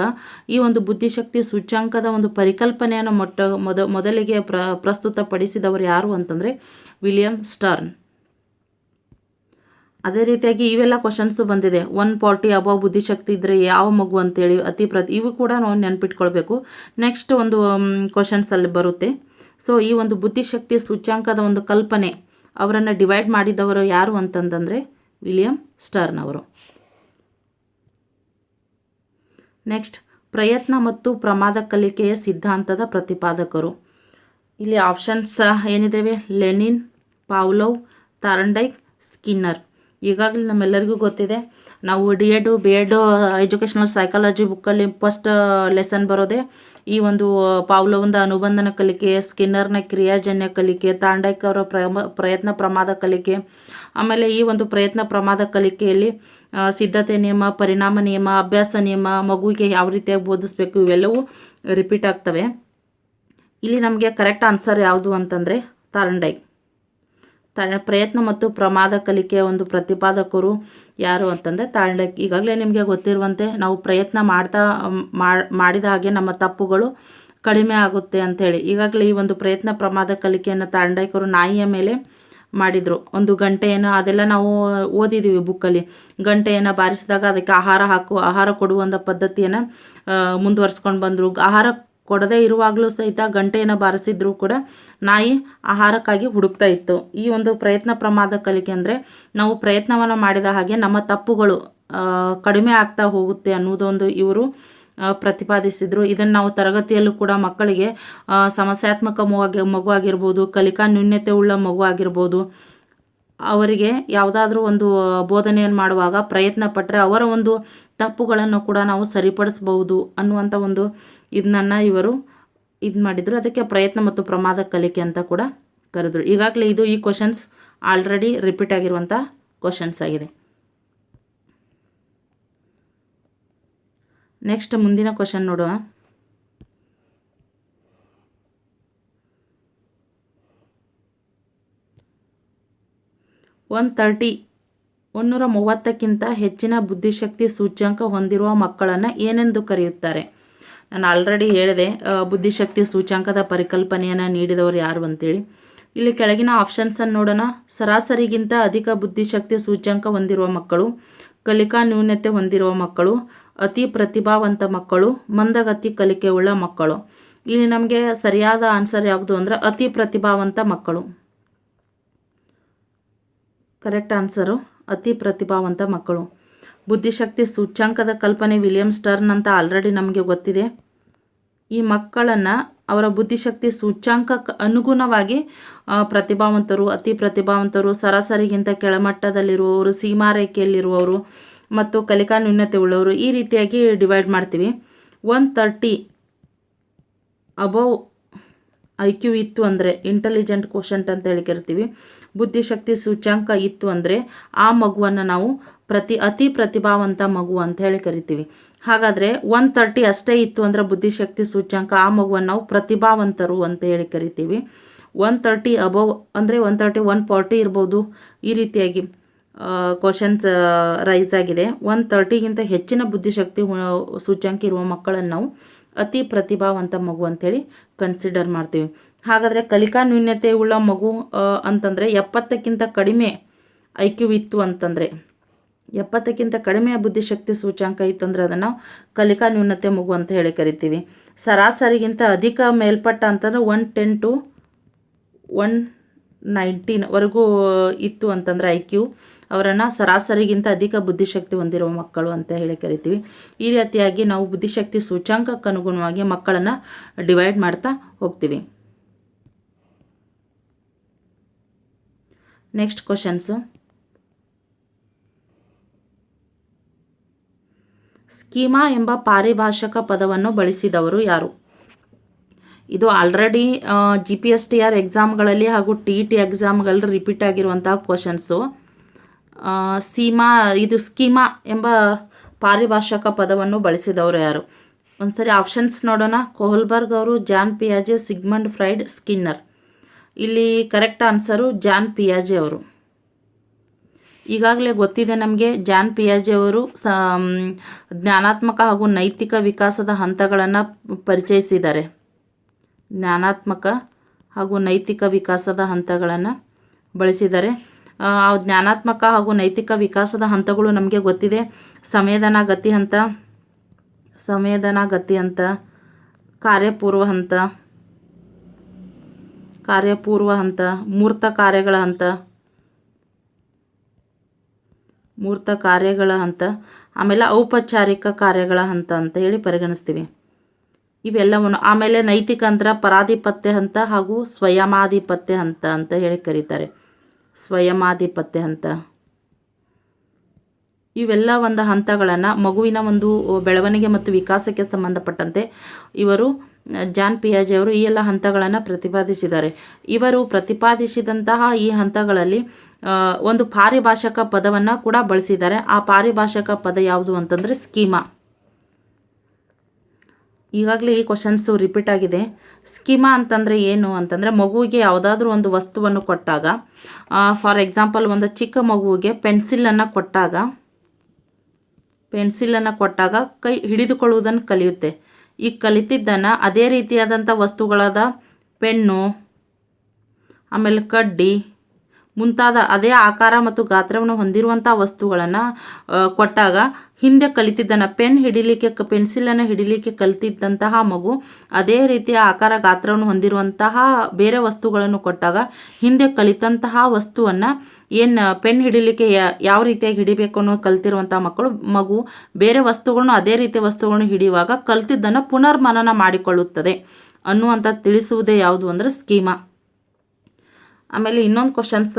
ಈ ಒಂದು ಬುದ್ಧಿಶಕ್ತಿ ಸೂಚ್ಯಂಕದ ಒಂದು ಪರಿಕಲ್ಪನೆಯನ್ನು ಮೊಟ್ಟ, ಮೊದ, ಮೊದಲಿಗೆ ಪ್ರ, ಪ್ರಸ್ತುತಪಡಿಸಿದವರು ಯಾರು ಅಂತಂದರೆ ವಿಲಿಯಂ ಸ್ಟರ್ನ್. ಅದೇ ರೀತಿಯಾಗಿ ಇವೆಲ್ಲ ಕ್ವಶನ್ಸು ಬಂದಿದೆ. ಒನ್ ಫಾರ್ಟಿ ಅಬವ್ ಬುದ್ಧಿಶಕ್ತಿ ಇದ್ದರೆ ಯಾವ ಮಗು ಅಂತೇಳಿ, ಅತಿ ಪ್ರತಿ, ಇವು ಕೂಡ ನಾವು ನೆನ್ಪಿಟ್ಕೊಳ್ಬೇಕು. ನೆಕ್ಸ್ಟ್ ಒಂದು ಕ್ವಶನ್ಸಲ್ಲಿ ಬರುತ್ತೆ. ಸೊ, ಈ ಒಂದು ಬುದ್ಧಿಶಕ್ತಿ ಸೂಚ್ಯಾಂಕದ ಒಂದು ಕಲ್ಪನೆ ಅವರನ್ನು ಡಿವೈಡ್ ಮಾಡಿದವರು ಯಾರು ಅಂತಂದರೆ ವಿಲಿಯಂ ಸ್ಟರ್ನ್ ಅವರು. ನೆಕ್ಸ್ಟ್ ಪ್ರಯತ್ನ ಮತ್ತು ಪ್ರಮಾದ ಕಲಿಕೆಯ ಸಿದ್ಧಾಂತದ ಪ್ರತಿಪಾದಕರು. ಇಲ್ಲಿ ಆಪ್ಷನ್ಸ್ ಏನಿದ್ದಾವೆ ಲೆನಿನ್ ಪಾವ್ಲೋವ್ ತಾರಂಡೈಕ್ ಸ್ಕಿನ್ನರ್ ಈಗಾಗಲೇ ನಮ್ಮೆಲ್ಲರಿಗೂ ಗೊತ್ತಿದೆ. ನಾವು D Ed B Ed educational psychology ಬುಕ್ಕಲ್ಲಿ ಫಸ್ಟ್ ಲೆಸನ್ ಬರೋದೆ. ಈ ಒಂದು ಪಾವ್ಲೋವಿಂದ ಅನುಬಂಧನ ಕಲಿಕೆ, ಸ್ಕಿನ್ನರ್ನ ಕ್ರಿಯಾಜನ್ಯ ಕಲಿಕೆ, ತಾಂಡೈಕ್ ಅವರ ಪ್ರಯತ್ನ ಪ್ರಮಾದ ಕಲಿಕೆ, ಆಮೇಲೆ ಈ ಒಂದು ಪ್ರಯತ್ನ ಪ್ರಮಾದ ಕಲಿಕೆಯಲ್ಲಿ ಸಿದ್ಧತೆ ನಿಯಮ, ಪರಿಣಾಮ ನಿಯಮ, ಅಭ್ಯಾಸ ನಿಯಮ, ಮಗುವಿಗೆ ಯಾವ ರೀತಿಯಾಗಿ ಬೋಧಿಸಬೇಕು ಇವೆಲ್ಲವೂ ರಿಪೀಟ್ ಆಗ್ತವೆ. ಇಲ್ಲಿ ನಮಗೆ ಕರೆಕ್ಟ್ ಆನ್ಸರ್ ಯಾವುದು ಅಂತಂದರೆ ತಾರಂಡೈಕ್ ಪ್ರಯತ್ನ ಮತ್ತು ಪ್ರಮಾದ ಕಲಿಕೆಯ ಒಂದು ಪ್ರತಿಪಾದಕರು ಯಾರು ಅಂತಂದರೆ ತಾಂಡೈಕ್ ಈಗಾಗಲೇ ನಿಮಗೆ ಗೊತ್ತಿರುವಂತೆ ನಾವು ಪ್ರಯತ್ನ ಮಾಡ್ತಾ ಮಾಡಿದ ಹಾಗೆ ನಮ್ಮ ತಪ್ಪುಗಳು ಕಡಿಮೆ ಆಗುತ್ತೆ ಅಂಥೇಳಿ. ಈಗಾಗಲೇ ಈ ಒಂದು ಪ್ರಯತ್ನ ಪ್ರಮಾದ ಕಲಿಕೆಯನ್ನು ತಾಂಡಾಯಕರು ನಾಯಿಯ ಮೇಲೆ ಮಾಡಿದರು. ಒಂದು ಗಂಟೆಯನ್ನು ಅದೆಲ್ಲ ನಾವು ಓದಿದ್ದೀವಿ ಬುಕ್ಕಲ್ಲಿ. ಗಂಟೆಯನ್ನು ಬಾರಿಸಿದಾಗ ಅದಕ್ಕೆ ಆಹಾರ ಹಾಕು, ಆಹಾರ ಕೊಡುವಂಥ ಪದ್ಧತಿಯನ್ನು ಮುಂದುವರ್ಸ್ಕೊಂಡು ಬಂದರು. ಆಹಾರ ಕೊಡದೇ ಇರುವಾಗಲೂ ಸಹಿತ ಗಂಟೆಯನ್ನು ಬಾರಿಸಿದ್ರೂ ಕೂಡ ನಾಯಿ ಆಹಾರಕ್ಕಾಗಿ ಹುಡುಕ್ತಾ ಇತ್ತು. ಈ ಒಂದು ಪ್ರಯತ್ನ ಪ್ರಮಾದ ಕಲಿಕೆ ಅಂದರೆ ನಾವು ಪ್ರಯತ್ನವನ್ನು ಮಾಡಿದ ಹಾಗೆ ನಮ್ಮ ತಪ್ಪುಗಳು ಕಡಿಮೆ ಆಗ್ತಾ ಹೋಗುತ್ತೆ ಅನ್ನೋದೊಂದು ಇವರು ಪ್ರತಿಪಾದಿಸಿದರು. ಇದನ್ನು ನಾವು ತರಗತಿಯಲ್ಲೂ ಕೂಡ ಮಕ್ಕಳಿಗೆ ಸಮಸ್ಯಾತ್ಮಕ ಮಗು ಆಗಿರ್ಬೋದು, ಕಲಿಕಾ ನ್ಯೂನ್ಯತೆ ಉಳ್ಳ ಮಗು ಆಗಿರ್ಬೋದು ಅವರಿಗೆ ಯಾವುದಾದ್ರೂ ಒಂದು ಬೋಧನೆಯನ್ನು ಮಾಡುವಾಗ ಪ್ರಯತ್ನ ಪಟ್ಟರೆ ಅವರ ಒಂದು ತಪ್ಪುಗಳನ್ನು ಕೂಡ ನಾವು ಸರಿಪಡಿಸ್ಬೋದು ಅನ್ನುವಂಥ ಒಂದು ಇದನ್ನ ಇವರು ಇದು ಮಾಡಿದರು. ಅದಕ್ಕೆ ಪ್ರಯತ್ನ ಮತ್ತು ಪ್ರಮಾದ ಕಲಿಕೆ ಅಂತ ಕೂಡ ಕರೆದರು. ಈಗಾಗಲೇ ಇದು ಈ ಕ್ವಶನ್ಸ್ ಆಲ್ರೆಡಿ ರಿಪೀಟ್ ಆಗಿರುವಂಥ ಕ್ವಶನ್ಸ್ ಆಗಿದೆ. ನೆಕ್ಸ್ಟ್ ಮುಂದಿನ ಕ್ವಶನ್ ನೋಡುವ. ಒನ್ ತರ್ಟಿ ಒನ್ನೂರ ಮೂವತ್ತಕ್ಕಿಂತ ಹೆಚ್ಚಿನ ಬುದ್ಧಿಶಕ್ತಿ ಸೂಚ್ಯಂಕ ಹೊಂದಿರುವ ಮಕ್ಕಳನ್ನು ಏನೆಂದು ಕರೆಯುತ್ತಾರೆ? ನಾನು ಆಲ್ರೆಡಿ ಹೇಳಿದೆ ಬುದ್ಧಿಶಕ್ತಿ ಸೂಚ್ಯಂಕದ ಪರಿಕಲ್ಪನೆಯನ್ನು ನೀಡಿದವರು ಯಾರು ಅಂತೇಳಿ. ಇಲ್ಲಿ ಕೆಳಗಿನ ಆಪ್ಷನ್ಸನ್ನು ನೋಡೋಣ. ಸರಾಸರಿಗಿಂತ ಅಧಿಕ ಬುದ್ಧಿಶಕ್ತಿ ಸೂಚ್ಯಂಕ ಹೊಂದಿರುವ ಮಕ್ಕಳು, ಕಲಿಕಾ ನ್ಯೂನತೆ ಹೊಂದಿರುವ ಮಕ್ಕಳು, ಅತಿ ಪ್ರತಿಭಾವಂತ ಮಕ್ಕಳು, ಮಂದಗತಿ ಕಲಿಕೆ ಉಳ್ಳ ಮಕ್ಕಳು. ಇಲ್ಲಿ ನಮಗೆ ಸರಿಯಾದ ಆನ್ಸರ್ ಯಾವುದು ಅಂದರೆ ಅತಿ ಪ್ರತಿಭಾವಂತ ಮಕ್ಕಳು. ಕರೆಕ್ಟ್ ಆನ್ಸರು, ಅತಿ ಪ್ರತಿಭಾವಂತ ಮಕ್ಕಳು. ಬುದ್ಧಿಶಕ್ತಿ ಸೂಚ್ಯಾಂಕದ ಕಲ್ಪನೆ ವಿಲಿಯಂ ಸ್ಟರ್ನ್ ಅಂತ ಆಲ್ರೆಡಿ ನಮಗೆ ಗೊತ್ತಿದೆ. ಈ ಮಕ್ಕಳನ್ನು ಅವರ ಬುದ್ಧಿಶಕ್ತಿ ಸೂಚ್ಯಂಕಕ್ಕೆ ಅನುಗುಣವಾಗಿ ಪ್ರತಿಭಾವಂತರು, ಅತಿ ಪ್ರತಿಭಾವಂತರು, ಸರಾಸರಿಗಿಂತ ಕೆಳಮಟ್ಟದಲ್ಲಿರುವವರು ಸೀಮಾರೇಖೆಯಲ್ಲಿರುವವರು ಮತ್ತು ಕಲಿಕಾ ನ್ಯೂನತೆ ಉಳ್ಳವರು ಈ ರೀತಿಯಾಗಿ ಡಿವೈಡ್ ಮಾಡ್ತೀವಿ. One thirty above I Q ಇತ್ತು ಅಂದರೆ ಇಂಟೆಲಿಜೆಂಟ್ ಕೋಶಂಟ್ ಅಂತ ಹೇಳಿ ಕರಿತೀವಿ. ಬುದ್ಧಿಶಕ್ತಿ ಸೂಚ್ಯಾಂಕ ಇತ್ತು ಅಂದರೆ ಆ ಮಗುವನ್ನು ನಾವು ಪ್ರತಿ ಅತಿ ಪ್ರತಿಭಾವಂತ ಮಗು ಅಂತ ಹೇಳಿ ಕರಿತೀವಿ. ಹಾಗಾದರೆ ಒನ್ ತರ್ಟಿ ಅಷ್ಟೇ ಇತ್ತು ಅಂದರೆ ಬುದ್ಧಿಶಕ್ತಿ ಸೂಚ್ಯಾಂಕ ಆ ಮಗುವನ್ನು ನಾವು ಪ್ರತಿಭಾವಂತರು ಅಂತ ಹೇಳಿ ಕರಿತೀವಿ. ಒನ್ ತರ್ಟಿ ಅಬೌವ್ ಅಂದರೆ ಒನ್ ತರ್ಟಿ ಒನ್ ಫಾರ್ಟಿ ಇರ್ಬೋದು. ಈ ರೀತಿಯಾಗಿ ಕ್ವಶನ್ಸ್ ರೈಸ್ ಆಗಿದೆ. ಒನ್ ತರ್ಟಿಗಿಂತ ಹೆಚ್ಚಿನ ಬುದ್ಧಿಶಕ್ತಿ ಸೂಚ್ಯಂಕ ಇರುವ ಮಕ್ಕಳನ್ನು ನಾವು ಅತಿ ಪ್ರತಿಭಾವಂತ ಮಗು ಅಂಥೇಳಿ ಕನ್ಸಿಡರ್ ಮಾಡ್ತೀವಿ. ಹಾಗಾದರೆ ಕಲಿಕಾ ನ್ಯೂನ್ಯತೆ ಉಳ್ಳ ಮಗು ಅಂತಂದರೆ ಎಪ್ಪತ್ತಕ್ಕಿಂತ ಕಡಿಮೆ ಐ ಕ್ಯೂ ಇತ್ತು ಅಂತಂದರೆ, ಎಪ್ಪತ್ತಕ್ಕಿಂತ ಕಡಿಮೆ ಬುದ್ಧಿಶಕ್ತಿ ಸೂಚ್ಯಾಂಕ ಇತ್ತು ಅಂದರೆ ಅದನ್ನು ಕಲಿಕಾ ನ್ಯೂನತೆ ಮಗು ಅಂತ ಹೇಳಿ ಕರಿತೀವಿ. ಸರಾಸರಿಗಿಂತ ಅಧಿಕ ಮೇಲ್ಪಟ್ಟ ಅಂತಂದರೆ ಒನ್ ಟೆನ್ ಟು ಒನ್ ನೈನ್ಟೀನ್ವರೆಗೂ ಇತ್ತು ಅಂತಂದರೆ ಐ ಕ್ಯೂ ಅವರನ್ನು ಸರಾಸರಿಗಿಂತ ಅಧಿಕ ಬುದ್ಧಿಶಕ್ತಿ ಹೊಂದಿರುವ ಮಕ್ಕಳು ಅಂತ ಹೇಳಿ ಕರಿತೀವಿ. ಈ ರೀತಿಯಾಗಿ ನಾವು ಬುದ್ಧಿಶಕ್ತಿ ಸೂಚ್ಯಾಂಕಕ್ಕೆ ಅನುಗುಣವಾಗಿ ಮಕ್ಕಳನ್ನು ಡಿವೈಡ್ ಮಾಡ್ತಾ ಹೋಗ್ತೀವಿ. ನೆಕ್ಸ್ಟ್ ಕ್ವಶನ್ಸು ಸ್ಕೀಮಾ ಎಂಬ ಪಾರಿಭಾಷಕ ಪದವನ್ನು ಬಳಸಿದವರು ಯಾರು? ಇದು already G P S T R ಎಕ್ಸಾಮ್ಗಳಲ್ಲಿ ಹಾಗೂ ಟಿ ಇ ಟಿ ಎಕ್ಸಾಮ್ಗಳಲ್ಲಿ ರಿಪೀಟ್ ಆಗಿರುವಂತಹ ಕ್ವಶನ್ಸು ಸೀಮಾ, ಇದು ಸ್ಕೀಮಾ ಎಂಬ ಪಾರಿಭಾಷಿಕ ಪದವನ್ನು ಬಳಸಿದವರು ಯಾರು? ಒಂದ್ಸರಿ ಆಪ್ಷನ್ಸ್ ನೋಡೋಣ. ಕೋಹಲ್ಬರ್ಗ್ ಅವರು, ಜಾನ್ ಪಿಯಾಜೆ, ಸಿಗ್ಮಂಡ್ ಫ್ರೈಡ್, ಸ್ಕಿನ್ನರ್. ಇಲ್ಲಿ ಕರೆಕ್ಟ್ ಆನ್ಸರು ಜಾನ್ ಪಿಯಾಜೆ ಅವರು. ಈಗಾಗಲೇ ಗೊತ್ತಿದೆ ನಮಗೆ, ಜಾನ್ ಪಿಯಾಜೆ ಅವರು ಸ ಜ್ಞಾನಾತ್ಮಕ ಹಾಗೂ ನೈತಿಕ ವಿಕಾಸದ ಹಂತಗಳನ್ನು ಪರಿಚಯಿಸಿದ್ದಾರೆ. ಜ್ಞಾನಾತ್ಮಕ ಹಾಗೂ ನೈತಿಕ ವಿಕಾಸದ ಹಂತಗಳನ್ನು ಬಳಸಿದ್ದಾರೆ. ಜ್ಞಾನಾತ್ಮಕ ಹಾಗೂ ನೈತಿಕ ವಿಕಾಸದ ಹಂತಗಳು ನಮಗೆ ಗೊತ್ತಿದೆ. ಸಂವೇದನಾ ಗತಿ ಹಂತ, ಸಂವೇದನಾ ಗತಿ ಹಂತ, ಕಾರ್ಯಪೂರ್ವ ಹಂತ ಕಾರ್ಯಪೂರ್ವ ಹಂತ, ಮೂರ್ತ ಕಾರ್ಯಗಳ ಹಂತ, ಮೂರ್ತ ಕಾರ್ಯಗಳ ಹಂತ, ಆಮೇಲೆ ಔಪಚಾರಿಕ ಕಾರ್ಯಗಳ ಹಂತ ಅಂತ ಹೇಳಿ ಪರಿಗಣಿಸ್ತೀವಿ. ಇವೆಲ್ಲವನ್ನು ಆಮೇಲೆ ನೈತಿಕ ಅಂದ್ರೆ ಪರಾಧಿಪತ್ಯ ಹಂತ ಹಾಗೂ ಸ್ವಯಮಾಧಿಪತ್ಯ ಹಂತ ಅಂತ ಹೇಳಿ ಕರೀತಾರೆ. ಸ್ವಯಮಾಧಿಪತ್ಯ ಹಂತ ಇವೆಲ್ಲ ಒಂದು ಹಂತಗಳನ್ನು ಮಗುವಿನ ಒಂದು ಬೆಳವಣಿಗೆ ಮತ್ತು ವಿಕಾಸಕ್ಕೆ ಸಂಬಂಧಪಟ್ಟಂತೆ ಇವರು, ಜಾನ್ ಪಿಯಾಜಿ ಅವರು ಈ ಎಲ್ಲ ಹಂತಗಳನ್ನು ಪ್ರತಿಪಾದಿಸಿದ್ದಾರೆ. ಇವರು ಪ್ರತಿಪಾದಿಸಿದಂತಹ ಈ ಹಂತಗಳಲ್ಲಿ ಒಂದು ಪಾರಿಭಾಷಕ ಪದವನ್ನು ಕೂಡ ಬಳಸಿದ್ದಾರೆ. ಆ ಪಾರಿಭಾಷಕ ಪದ ಯಾವುದು ಅಂತಂದರೆ ಸ್ಕೀಮಾ. ಈಗಾಗಲೇ ಈ ಕ್ವಶನ್ಸು ರಿಪೀಟ್ ಆಗಿದೆ. ಸ್ಕೀಮಾ ಅಂತಂದರೆ ಏನು? ಅಂತಂದರೆ ಮಗುವಿಗೆ ಯಾವುದಾದ್ರೂ ಒಂದು ವಸ್ತುವನ್ನು ಕೊಟ್ಟಾಗ ಫಾರ್ ಎಕ್ಸಾಂಪಲ್ ಒಂದು ಚಿಕ್ಕ ಮಗುವಿಗೆ ಪೆನ್ಸಿಲನ್ನು ಕೊಟ್ಟಾಗ ಪೆನ್ಸಿಲನ್ನು ಕೊಟ್ಟಾಗ ಕೈ ಹಿಡಿದುಕೊಳ್ಳುವುದನ್ನು ಕಲಿಯುತ್ತೆ. ಈ ಕಲಿತಿದ್ದನ್ನು ಅದೇ ರೀತಿಯಾದಂಥ ವಸ್ತುಗಳಾದ ಪೆನ್ನು, ಆಮೇಲೆ ಕಡ್ಡಿ ಮುಂತಾದ ಅದೇ ಆಕಾರ ಮತ್ತು ಗಾತ್ರವನ್ನು ಹೊಂದಿರುವಂಥ ವಸ್ತುಗಳನ್ನು ಕೊಟ್ಟಾಗ ಹಿಂದೆ ಕಲಿತಿದ್ದನ್ನು ಪೆನ್ ಹಿಡಿಲಿಕ್ಕೆ ಪೆನ್ಸಿಲನ್ನು ಹಿಡಿಲಿಕ್ಕೆ ಕಲಿತಿದ್ದಂತಹ ಮಗು ಅದೇ ರೀತಿಯ ಆಕಾರ ಗಾತ್ರವನ್ನು ಹೊಂದಿರುವಂತಹ ಬೇರೆ ವಸ್ತುಗಳನ್ನು ಕೊಟ್ಟಾಗ ಹಿಂದೆ ಕಲಿತಂತಹ ವಸ್ತುವನ್ನು ಏನು ಪೆನ್ ಹಿಡಿಲಿಕ್ಕೆ ಯಾವ ರೀತಿಯಾಗಿ ಹಿಡಿಬೇಕು ಅನ್ನೋದು ಕಲ್ತಿರುವಂಥ ಮಕ್ಕಳು, ಮಗು ಬೇರೆ ವಸ್ತುಗಳನ್ನು ಅದೇ ರೀತಿಯ ವಸ್ತುಗಳನ್ನು ಹಿಡಿಯುವಾಗ ಕಲ್ತಿದ್ದನ್ನು ಪುನರ್ಮನನ ಮಾಡಿಕೊಳ್ಳುತ್ತದೆ ಅನ್ನುವಂಥ ತಿಳಿಸುವುದೇ ಯಾವುದು ಅಂದರೆ ಸ್ಕೀಮಾ. ಆಮೇಲೆ ಇನ್ನೊಂದು ಕ್ವಶನ್ಸ್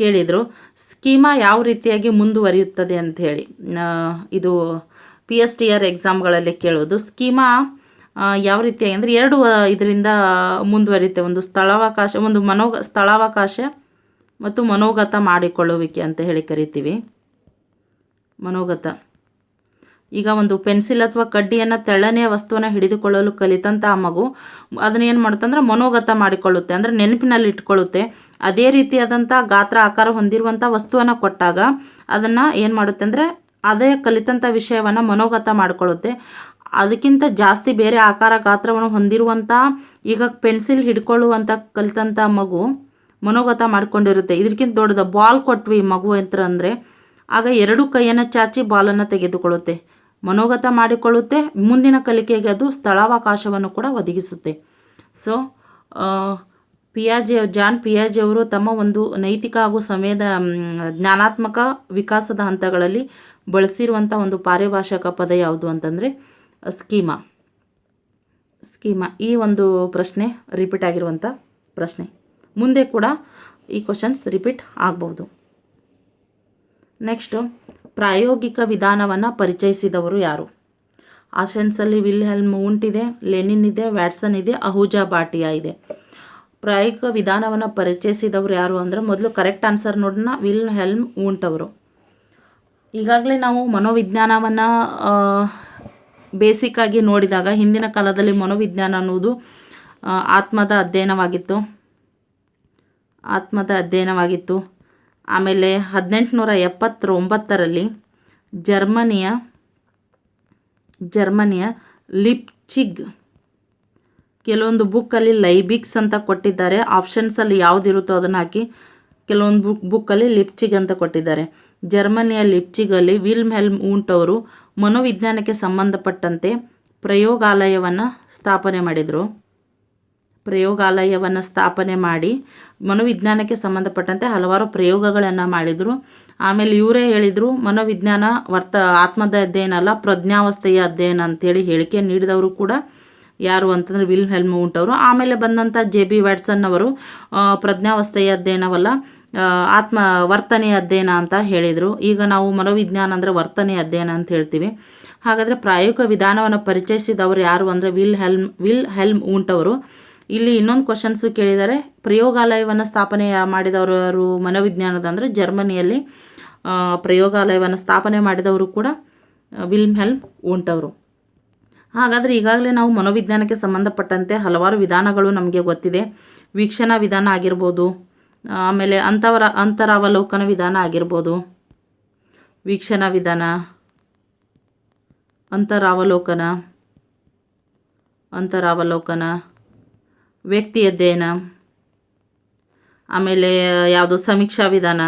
ಕೇಳಿದರು. ಸ್ಕೀಮಾ ಯಾವ ರೀತಿಯಾಗಿ ಮುಂದುವರಿಯುತ್ತದೆ ಅಂತ ಹೇಳಿ. ಇದು ಪಿ ಎಸ್ ಟಿ ಆರ್ ಎಕ್ಸಾಮ್ಗಳಲ್ಲಿ ಕೇಳೋದು ಸ್ಕೀಮಾ ಯಾವ ರೀತಿಯಾಗಿ ಅಂದರೆ ಎರಡು ಇದರಿಂದ ಮುಂದುವರಿಯುತ್ತೆ. ಒಂದು ಸ್ಥಳಾವಕಾಶ, ಒಂದು ಮನೋ, ಸ್ಥಳಾವಕಾಶ ಮತ್ತು ಮನೋಗತ ಮಾಡಿಕೊಳ್ಳುವಿಕೆ ಅಂತ ಹೇಳಿ ಕರಿತೀವಿ. ಮನೋಗತ. ಈಗ ಒಂದು ಪೆನ್ಸಿಲ್ ಅಥವಾ ಕಡ್ಡಿಯನ್ನು ತೆಳ್ಳನೆಯ ವಸ್ತುವನ್ನು ಹಿಡಿದುಕೊಳ್ಳಲು ಕಲಿತಂಥ ಆ ಮಗು ಅದನ್ನ ಏನು ಮಾಡುತ್ತಂದ್ರೆ ಮನೋಗತ ಮಾಡಿಕೊಳ್ಳುತ್ತೆ, ಅಂದರೆ ನೆನಪಿನಲ್ಲಿ ಇಟ್ಕೊಳ್ಳುತ್ತೆ. ಅದೇ ರೀತಿಯಾದಂಥ ಗಾತ್ರ ಆಕಾರ ಹೊಂದಿರುವಂಥ ವಸ್ತುವನ್ನು ಕೊಟ್ಟಾಗ ಅದನ್ನು ಏನು ಮಾಡುತ್ತೆ ಅಂದರೆ ಅದೇ ಕಲಿತಂಥ ವಿಷಯವನ್ನು ಮನೋಗತ ಮಾಡಿಕೊಳ್ಳುತ್ತೆ. ಅದಕ್ಕಿಂತ ಜಾಸ್ತಿ ಬೇರೆ ಆಕಾರ ಗಾತ್ರವನ್ನು ಹೊಂದಿರುವಂಥ ಈಗ ಪೆನ್ಸಿಲ್ ಹಿಡ್ಕೊಳ್ಳುವಂಥ ಕಲಿತಂಥ ಮಗು ಮನೋಗತ ಮಾಡಿಕೊಂಡಿರುತ್ತೆ. ಇದಕ್ಕಿಂತ ದೊಡ್ಡದ ಬಾಲ್ ಕೊಟ್ವಿ ಮಗು ಅಂತ ಅಂದರೆ, ಆಗ ಎರಡು ಕೈಯನ್ನು ಚಾಚಿ ಬಾಲನ್ನು ತೆಗೆದುಕೊಳ್ಳುತ್ತೆ. ಮನೋಗತ ಮಾಡಿಕೊಳ್ಳುತ್ತೆ. ಮುಂದಿನ ಕಲಿಕೆಗೆ ಅದು ಸ್ಥಳಾವಕಾಶವನ್ನು ಕೂಡ ಒದಗಿಸುತ್ತೆ. ಸೊ ಪಿಯಾಜೆ, ಜಾನ್ ಪಿಯಾಜೆ ಅವರು ತಮ್ಮ ಒಂದು ನೈತಿಕ ಹಾಗೂ ಸಂವೇದ ಜ್ಞಾನಾತ್ಮಕ ವಿಕಾಸದ ಹಂತಗಳಲ್ಲಿ ಬಳಸಿರುವಂಥ ಒಂದು ಪಾರಿಭಾಷಕ ಪದ ಯಾವುದು ಅಂತಂದರೆ, ಸ್ಕೀಮಾ. ಸ್ಕೀಮಾ ಈ ಒಂದು ಪ್ರಶ್ನೆ ರಿಪೀಟ್ ಆಗಿರುವಂಥ ಪ್ರಶ್ನೆ. ಮುಂದೆ ಕೂಡ ಈ ಕ್ವಶನ್ಸ್ ರಿಪೀಟ್ ಆಗ್ಬೋದು. ನೆಕ್ಸ್ಟು ಪ್ರಾಯೋಗಿಕ ವಿಧಾನವನ್ನು ಪರಿಚಯಿಸಿದವರು ಯಾರು? ಆಪ್ಷನ್ಸಲ್ಲಿ ವಿಲ್ಹೆಲ್ಮ್ ವುಂಟ್ ಇದೆ ಲೆನಿನ್ ಇದೆ, ವ್ಯಾಟ್ಸನ್ ಇದೆ, ಅಹುಜಾ ಬಾಟಿಯಾ ಇದೆ. ಪ್ರಾಯೋಗಿಕ ವಿಧಾನವನ್ನು ಪರಿಚಯಿಸಿದವರು ಯಾರು ಅಂದರೆ ಮೊದಲು ಕರೆಕ್ಟ್ ಆನ್ಸರ್ ನೋಡೋಣ ವಿಲ್ ಹೆಲ್ಮ್ ಊಂಟ್ ಅವರು ಈಗಾಗಲೇ ನಾವು ಮನೋವಿಜ್ಞಾನವನ್ನು ಬೇಸಿಕ್ಕಾಗಿ ನೋಡಿದಾಗ ಹಿಂದಿನ ಕಾಲದಲ್ಲಿ ಮನೋವಿಜ್ಞಾನ ಅನ್ನೋದು ಆತ್ಮದ ಅಧ್ಯಯನವಾಗಿತ್ತು. ಆತ್ಮದ ಅಧ್ಯಯನವಾಗಿತ್ತು. ಆಮೇಲೆ ಹದಿನೆಂಟುನೂರ ಎಪ್ಪತ್ತೊಂಬತ್ತರಲ್ಲಿ ಜರ್ಮನಿಯ ಜರ್ಮನಿಯ ಲಿಪ್ಚಿಗ್. ಕೆಲವೊಂದು ಬುಕ್ಕಲ್ಲಿ ಲೈಬಿಕ್ಸ್ ಅಂತ ಕೊಟ್ಟಿದ್ದಾರೆ. ಆಪ್ಷನ್ಸಲ್ಲಿ ಯಾವುದಿರುತ್ತೋ ಅದನ್ನು ಹಾಕಿ ಕೆಲವೊಂದು ಬುಕ್, ಬುಕ್ಕಲ್ಲಿ ಲಿಪ್ಚಿಗ್ ಅಂತ ಕೊಟ್ಟಿದ್ದಾರೆ. ಜರ್ಮನಿಯ ಲಿಪ್ಚಿಗಲ್ಲಿ ವಿಲ್ಮ್ ಹೆಲ್ಮ್ ಊಂಟ್ ಅವರು ಮನೋವಿಜ್ಞಾನಕ್ಕೆ ಸಂಬಂಧಪಟ್ಟಂತೆ ಪ್ರಯೋಗಾಲಯವನ್ನು ಸ್ಥಾಪನೆ ಮಾಡಿದರು. ಪ್ರಯೋಗಾಲಯವನ್ನು ಸ್ಥಾಪನೆ ಮಾಡಿ, ಮನೋವಿಜ್ಞಾನಕ್ಕೆ ಸಂಬಂಧಪಟ್ಟಂತೆ ಹಲವಾರು ಪ್ರಯೋಗಗಳನ್ನು ಮಾಡಿದರು. ಆಮೇಲೆ ಇವರೇ ಹೇಳಿದರು, ಮನೋವಿಜ್ಞಾನ ವರ್ತ, ಆತ್ಮದ ಅಧ್ಯಯನ ಅಲ್ಲ, ಪ್ರಜ್ಞಾವಸ್ಥೆಯ ಅಧ್ಯಯನ ಅಂತೇಳಿ ಹೇಳಿಕೆ ನೀಡಿದವರು ಕೂಡ ಯಾರು ಅಂತಂದರೆ ವಿಲ್ ಹೆಲ್ಮ್ ಅವರು ಆಮೇಲೆ ಬಂದಂಥ ಜೆ ಬಿ ವ್ಯಾಟ್ಸನ್ ಅವರು ಪ್ರಜ್ಞಾವಸ್ಥೆಯ ಅಧ್ಯಯನವಲ್ಲ ಆತ್ಮ, ವರ್ತನೆ ಅಧ್ಯಯನ ಅಂತ ಹೇಳಿದರು. ಈಗ ನಾವು ಮನೋವಿಜ್ಞಾನ ಅಂದರೆ ವರ್ತನೆ ಅಧ್ಯಯನ ಅಂತ ಹೇಳ್ತೀವಿ. ಹಾಗಾದರೆ ಪ್ರಾಯೋಗಿಕ ವಿಧಾನವನ್ನು ಪರಿಚಯಿಸಿದವರು ಯಾರು ಅಂದರೆ ವಿಲ್ ಹೆಲ್ಮ್ ವಿಲ್ ಹೆಲ್ಮ್ ಉಂಟವರು. ಇಲ್ಲಿ ಇನ್ನೊಂದು ಕ್ವಶನ್ಸು ಕೇಳಿದ್ದಾರೆ. ಪ್ರಯೋಗಾಲಯವನ್ನು ಸ್ಥಾಪನೆ ಮಾಡಿದವರು ಮನೋವಿಜ್ಞಾನದ ಅಂದರೆ ಜರ್ಮನಿಯಲ್ಲಿ ಪ್ರಯೋಗಾಲಯವನ್ನು ಸ್ಥಾಪನೆ ಮಾಡಿದವರು ಕೂಡ ವಿಲ್ಮ್ ಹೆಲ್ಮ್ ಉಂಟವರು ಹಾಗಾದರೆ ಈಗಾಗಲೇ ನಾವು ಮನೋವಿಜ್ಞಾನಕ್ಕೆ ಸಂಬಂಧಪಟ್ಟಂತೆ ಹಲವಾರು ವಿಧಾನಗಳು ನಮಗೆ ಗೊತ್ತಿದೆ. ವೀಕ್ಷಣಾ ವಿಧಾನ ಆಗಿರ್ಬೋದು, ಆಮೇಲೆ ಅಂತವರ, ಅಂತರಾವಲೋಕನ ವಿಧಾನ ಆಗಿರ್ಬೋದು. ವೀಕ್ಷಣಾ ವಿಧಾನ, ಅಂತರಾವಲೋಕನ ಅಂತರಾವಲೋಕನ ವ್ಯಕ್ತಿ ಅಧ್ಯಯನ ಆಮೇಲೆ, ಯಾವುದು ಸಮೀಕ್ಷಾ ವಿಧಾನ,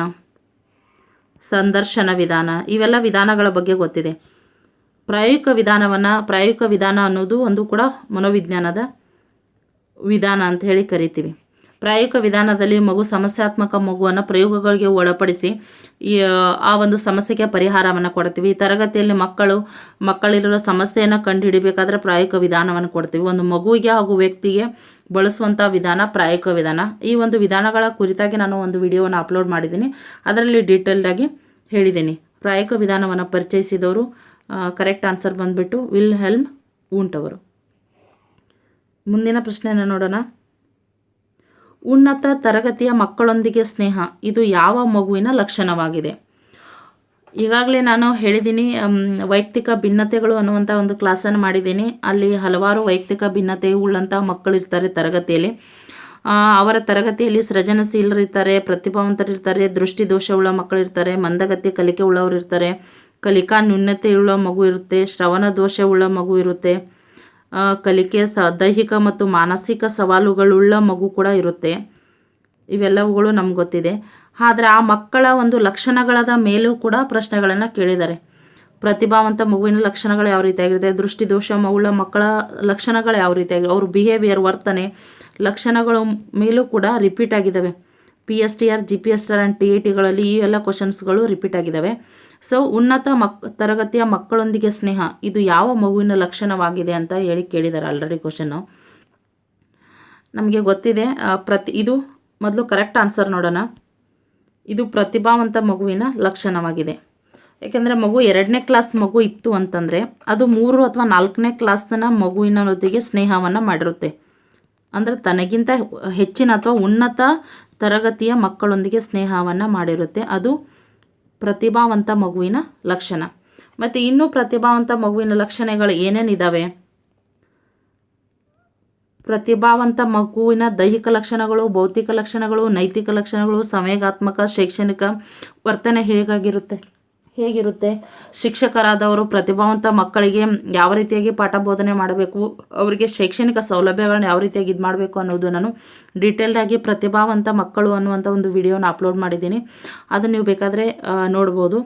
ಸಂದರ್ಶನ ವಿಧಾನ, ಇವೆಲ್ಲ ವಿಧಾನಗಳ ಬಗ್ಗೆ ಗೊತ್ತಿದೆ. ಪ್ರಾಯೋಗಿಕ ವಿಧಾನವನ್ನು, ಪ್ರಾಯೋಗಿಕ ವಿಧಾನ ಅನ್ನೋದು ಒಂದು ಕೂಡ ಮನೋವಿಜ್ಞಾನದ ವಿಧಾನ ಅಂತ ಹೇಳಿ ಕರಿತೀವಿ. ಪ್ರಾಯೋಗಿಕ ವಿಧಾನದಲ್ಲಿ ಮಗು ಸಮಸ್ಯಾತ್ಮಕ ಮಗುವನ್ನು ಪ್ರಯೋಗಗಳಿಗೆ ಒಳಪಡಿಸಿ, ಈ, ಆ ಒಂದು ಸಮಸ್ಯೆಗೆ ಪರಿಹಾರವನ್ನು ಕೊಡ್ತೀವಿ. ತರಗತಿಯಲ್ಲಿ ಮಕ್ಕಳು ಮಕ್ಕಳಿರೋ ಸಮಸ್ಯೆಯನ್ನು ಕಂಡುಹಿಡಿಬೇಕಾದ್ರೆ ಪ್ರಾಯೋಗಿಕ ವಿಧಾನವನ್ನು ಕೊಡ್ತೀವಿ. ಒಂದು ಮಗುವಿಗೆ ಹಾಗೂ ವ್ಯಕ್ತಿಗೆ ಬಳಸುವಂಥ ವಿಧಾನ ಪ್ರಾಯೋಗಿಕ ವಿಧಾನ. ಈ ಒಂದು ವಿಧಾನಗಳ ಕುರಿತಾಗಿ ನಾನು ಒಂದು ವಿಡಿಯೋವನ್ನು ಅಪ್ಲೋಡ್ ಮಾಡಿದ್ದೀನಿ. ಅದರಲ್ಲಿ ಡೀಟೇಲ್ಡಾಗಿ ಹೇಳಿದ್ದೀನಿ. ಪ್ರಾಯೋಗಿಕ ವಿಧಾನವನ್ನು ಪರಿಚಯಿಸಿದವರು ಕರೆಕ್ಟ್ ಆನ್ಸರ್ ಬಂದುಬಿಟ್ಟು ವಿಲ್ ಹೆಲ್ಮ್ ಉಂಟವರು ಮುಂದಿನ ಪ್ರಶ್ನೆಯನ್ನು ನೋಡೋಣ. ಉನ್ನತ ತರಗತಿಯ ಮಕ್ಕಳೊಂದಿಗೆ ಸ್ನೇಹ. ಇದು ಯಾವ ಮಗುವಿನ ಲಕ್ಷಣವಾಗಿದೆ? ಈಗಾಗಲೇ ನಾನು ಹೇಳಿದ್ದೀನಿ ವೈಯಕ್ತಿಕ ಭಿನ್ನತೆಗಳು ಅನ್ನುವಂಥ ಒಂದು ಕ್ಲಾಸನ್ನು ಮಾಡಿದ್ದೀನಿ. ಅಲ್ಲಿ ಹಲವಾರು ವೈಯಕ್ತಿಕ ಭಿನ್ನತೆ ಉಳ್ಳಂಥ ಮಕ್ಕಳಿರ್ತಾರೆ ತರಗತಿಯಲ್ಲಿ. ಅವರ ತರಗತಿಯಲ್ಲಿ ಸೃಜನಶೀಲರಿರ್ತಾರೆ ಪ್ರತಿಭಾವಂತರಿರ್ತಾರೆ ದೃಷ್ಟಿದೋಷವುಳ್ಳ ಮಕ್ಕಳಿರ್ತಾರೆ ಮಂದಗತಿ, ಕಲಿಕೆ ಉಳ್ಳವರು ಇರ್ತಾರೆ. ಕಲಿಕಾ ಉಳ್ಳ ಮಗು ಇರುತ್ತೆ ಶ್ರವಣ ದೋಷವುಳ್ಳ ಮಗು ಇರುತ್ತೆ. ಕಲಿಕೆ ಸ, ದೈಹಿಕ ಮತ್ತು ಮಾನಸಿಕ ಸವಾಲುಗಳುಳ್ಳ ಮಗು ಕೂಡ ಇರುತ್ತೆ. ಇವೆಲ್ಲವುಗಳು ನಮ್ಗೆ ಗೊತ್ತಿದೆ. ಆದರೆ ಆ ಮಕ್ಕಳ ಒಂದು ಲಕ್ಷಣಗಳದ ಮೇಲೂ ಕೂಡ ಪ್ರಶ್ನೆಗಳನ್ನು ಕೇಳಿದ್ದಾರೆ. ಪ್ರತಿಭಾವಂತ ಮಗುವಿನ ಲಕ್ಷಣಗಳು ಯಾವ ರೀತಿಯಾಗಿರುತ್ತೆ? ದೃಷ್ಟಿದೋಷ ಮಗುಳ ಮಕ್ಕಳ ಲಕ್ಷಣಗಳು ಯಾವ ರೀತಿಯಾಗಿ ಅವ್ರ ಬಿಹೇವಿಯರ್ ವರ್ತನೆ ಲಕ್ಷಣಗಳು ಮೇಲೂ ಕೂಡ ರಿಪೀಟ್ ಆಗಿದ್ದಾವೆ. P S T R G P S T R and T E ಟಿಗಳಲ್ಲಿ ಈ ಎಲ್ಲ ಕ್ವಶನ್ಸ್ಗಳು ರಿಪೀಟ್ ಆಗಿದ್ದಾವೆ ಸೊ ಉನ್ನತ ಮಕ್, ತರಗತಿಯ ಮಕ್ಕಳೊಂದಿಗೆ ಸ್ನೇಹ, ಇದು ಯಾವ ಮಗುವಿನ ಲಕ್ಷಣವಾಗಿದೆ ಅಂತ ಹೇಳಿ ಕೇಳಿದ್ದಾರೆ ಆಲ್ರೆಡಿ ಕ್ವಶನ್ನು ನಮಗೆ ಗೊತ್ತಿದೆ ಪ್ರತಿ, ಇದು ಮೊದಲು ಕರೆಕ್ಟ್ ಆನ್ಸರ್ ನೋಡೋಣ. ಇದು ಪ್ರತಿಭಾವಂತ ಮಗುವಿನ ಲಕ್ಷಣವಾಗಿದೆ. ಏಕೆಂದರೆ ಮಗು ಎರಡನೇ ಕ್ಲಾಸ್ ಮಗು ಇತ್ತು ಅಂತಂದರೆ ಅದು ಮೂರು ಅಥವಾ ನಾಲ್ಕನೇ ಕ್ಲಾಸ್ನ ಮಗುವಿನೊಂದಿಗೆ ಸ್ನೇಹವನ್ನು ಮಾಡಿರುತ್ತೆ. ಅಂದರೆ ತನಗಿಂತ ಹೆಚ್ಚಿನ ಅಥವಾ ಉನ್ನತ ತರಗತಿಯ ಮಕ್ಕಳೊಂದಿಗೆ ಸ್ನೇಹವನ್ನು ಮಾಡಿರುತ್ತೆ. ಅದು ಪ್ರತಿಭಾವಂತ ಮಗುವಿನ ಲಕ್ಷಣ. ಮತ್ತು ಇನ್ನೂ ಪ್ರತಿಭಾವಂತ ಮಗುವಿನ ಲಕ್ಷಣಗಳು ಏನೇನಿದ್ದಾವೆ ಪ್ರತಿಭಾವಂತ ಮಗುವಿನ ದೈಹಿಕ ಲಕ್ಷಣಗಳು, ಭೌತಿಕ ಲಕ್ಷಣಗಳು, ನೈತಿಕ ಲಕ್ಷಣಗಳು, ಸಂವೇಗಾತ್ಮಕ, ಶೈಕ್ಷಣಿಕ ವರ್ತನೆ ಹೇಗಾಗಿರುತ್ತೆ? ಹೇಗಿರುತ್ತೆ? ಶಿಕ್ಷಕರಾದವರು ಪ್ರತಿಭಾವಂತ ಮಕ್ಕಳಿಗೆ ಯಾವ ರೀತಿಯಾಗಿ ಪಾಠ ಬೋಧನೆ ಮಾಡಬೇಕು? ಅವರಿಗೆ ಶೈಕ್ಷಣಿಕ ಸೌಲಭ್ಯಗಳನ್ನ ಯಾವ ರೀತಿಯಾಗಿ ಇದು ಮಾಡಬೇಕು ಅನ್ನೋದು ನಾನು ಡೀಟೇಲ್ಡಾಗಿ ಪ್ರತಿಭಾವಂತ ಮಕ್ಕಳು ಅನ್ನುವಂಥ ಒಂದು ವಿಡಿಯೋನ ಅಪ್ಲೋಡ್ ಮಾಡಿದ್ದೀನಿ. ಅದನ್ನು ನೀವು ಬೇಕಾದರೆ ನೋಡ್ಬೋದು.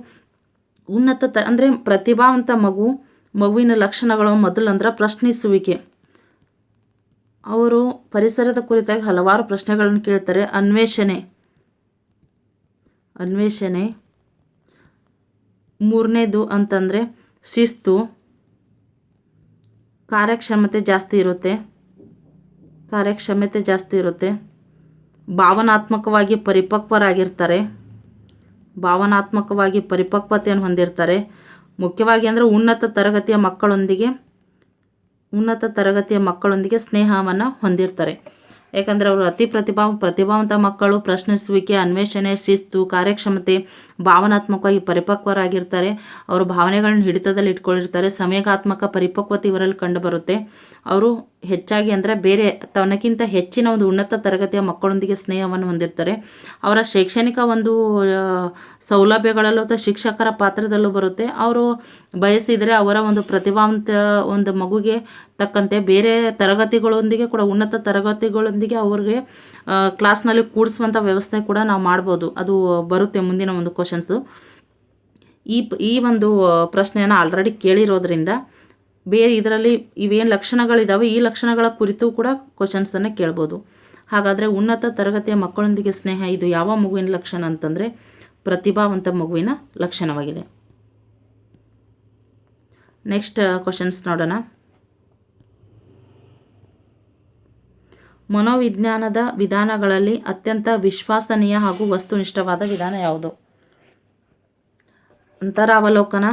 ಉನ್ನತ ತ, ಅಂದರೆ ಪ್ರತಿಭಾವಂತ ಮಗು, ಮಗುವಿನ ಲಕ್ಷಣಗಳು ಮೊದಲು ಅಂದ್ರೆ ಪ್ರಶ್ನಿಸುವಿಕೆ. ಅವರು ಪರಿಸರದ ಕುರಿತಾಗಿ ಹಲವಾರು ಪ್ರಶ್ನೆಗಳನ್ನು ಕೇಳ್ತಾರೆ. ಅನ್ವೇಷಣೆ. ಅನ್ವೇಷಣೆ. ಮೂರನೇದು ಅಂತಂದರೆ ಶಿಸ್ತು, ಕಾರ್ಯಕ್ಷಮತೆ ಜಾಸ್ತಿ ಇರುತ್ತೆ. ಕಾರ್ಯಕ್ಷಮತೆ ಜಾಸ್ತಿ ಇರುತ್ತೆ. ಭಾವನಾತ್ಮಕವಾಗಿ ಪರಿಪಕ್ವರಾಗಿರ್ತಾರೆ. ಭಾವನಾತ್ಮಕವಾಗಿ ಪರಿಪಕ್ವತೆಯನ್ನು ಹೊಂದಿರ್ತಾರೆ. ಮುಖ್ಯವಾಗಿ ಅಂದರೆ ಉನ್ನತ ತರಗತಿಯ ಮಕ್ಕಳೊಂದಿಗೆ, ಉನ್ನತ ತರಗತಿಯ ಮಕ್ಕಳೊಂದಿಗೆ ಸ್ನೇಹವನ್ನು ಹೊಂದಿರ್ತಾರೆ. ಯಾಕಂದರೆ ಅವರು ಅತಿ ಪ್ರತಿಭಾ ಪ್ರತಿಭಾವಂತ ಮಕ್ಕಳು, ಪ್ರಶ್ನಿಸುವಿಕೆ, ಅನ್ವೇಷಣೆ, ಶಿಸ್ತು, ಕಾರ್ಯಕ್ಷಮತೆ ಭಾವನಾತ್ಮಕವಾಗಿ ಪರಿಪಕ್ವರಾಗಿರ್ತಾರೆ. ಅವರು ಭಾವನೆಗಳನ್ನು ಹಿಡಿತದಲ್ಲಿ ಇಟ್ಕೊಂಡಿರ್ತಾರೆ. ಸಮಯಗಾತ್ಮಕ ಪರಿಪಕ್ವತೆ ಇವರಲ್ಲಿ ಕಂಡುಬರುತ್ತೆ. ಅವರು ಹೆಚ್ಚಾಗಿ ಅಂದರೆ ಬೇರೆ ತನಕ್ಕಿಂತ ಹೆಚ್ಚಿನ ಒಂದು ಉನ್ನತ ತರಗತಿಯ ಮಕ್ಕಳೊಂದಿಗೆ ಸ್ನೇಹವನ್ನು ಹೊಂದಿರ್ತಾರೆ. ಅವರ ಶೈಕ್ಷಣಿಕ ಒಂದು ಸೌಲಭ್ಯಗಳಲ್ಲೂ ಅಥವಾ ಶಿಕ್ಷಕರ ಪಾತ್ರದಲ್ಲೂ ಬರುತ್ತೆ. ಅವರು ಬಯಸಿದರೆ ಅವರ ಒಂದು ಪ್ರತಿಭಾವಂತ ಒಂದು ಮಗುಗೆ ತಕ್ಕಂತೆ ಬೇರೆ ತರಗತಿಗಳೊಂದಿಗೆ ಕೂಡ, ಉನ್ನತ ತರಗತಿಗಳೊಂದಿಗೆ ಅವ್ರಿಗೆ ಕ್ಲಾಸ್ನಲ್ಲಿ ಕೂಡಿಸುವಂಥ ವ್ಯವಸ್ಥೆ ಕೂಡ ನಾವು ಮಾಡ್ಬೋದು. ಅದು ಬರುತ್ತೆ ಮುಂದಿನ ಒಂದು ಕ್ವಶನ್ಸು ಈ ಈ ಒಂದು ಪ್ರಶ್ನೆಯನ್ನು ಆಲ್ರೆಡಿ ಕೇಳಿರೋದ್ರಿಂದ ಬೇರೆ ಇದರಲ್ಲಿ ಇವೇನು ಲಕ್ಷಣಗಳಿದ್ದಾವೆ ಈ ಲಕ್ಷಣಗಳ ಕುರಿತು ಕೂಡ ಕ್ವಶನ್ಸನ್ನು ಕೇಳ್ಬೋದು. ಹಾಗಾದರೆ ಉನ್ನತ ತರಗತಿಯ ಮಕ್ಕಳೊಂದಿಗೆ ಸ್ನೇಹ, ಇದು ಯಾವ ಮಗುವಿನ ಲಕ್ಷಣ ಅಂತಂದರೆ ಪ್ರತಿಭಾವಂತ ಮಗುವಿನ ಲಕ್ಷಣವಾಗಿದೆ. ನೆಕ್ಸ್ಟ್ ಕ್ವಶನ್ಸ್ ನೋಡೋಣ. ಮನೋವಿಜ್ಞಾನದ ವಿಧಾನಗಳಲ್ಲಿ ಅತ್ಯಂತ ವಿಶ್ವಾಸನೀಯ ಹಾಗೂ ವಸ್ತುನಿಷ್ಠವಾದ ವಿಧಾನ ಯಾವುದು? ಅಂತರಾವಲೋಕನ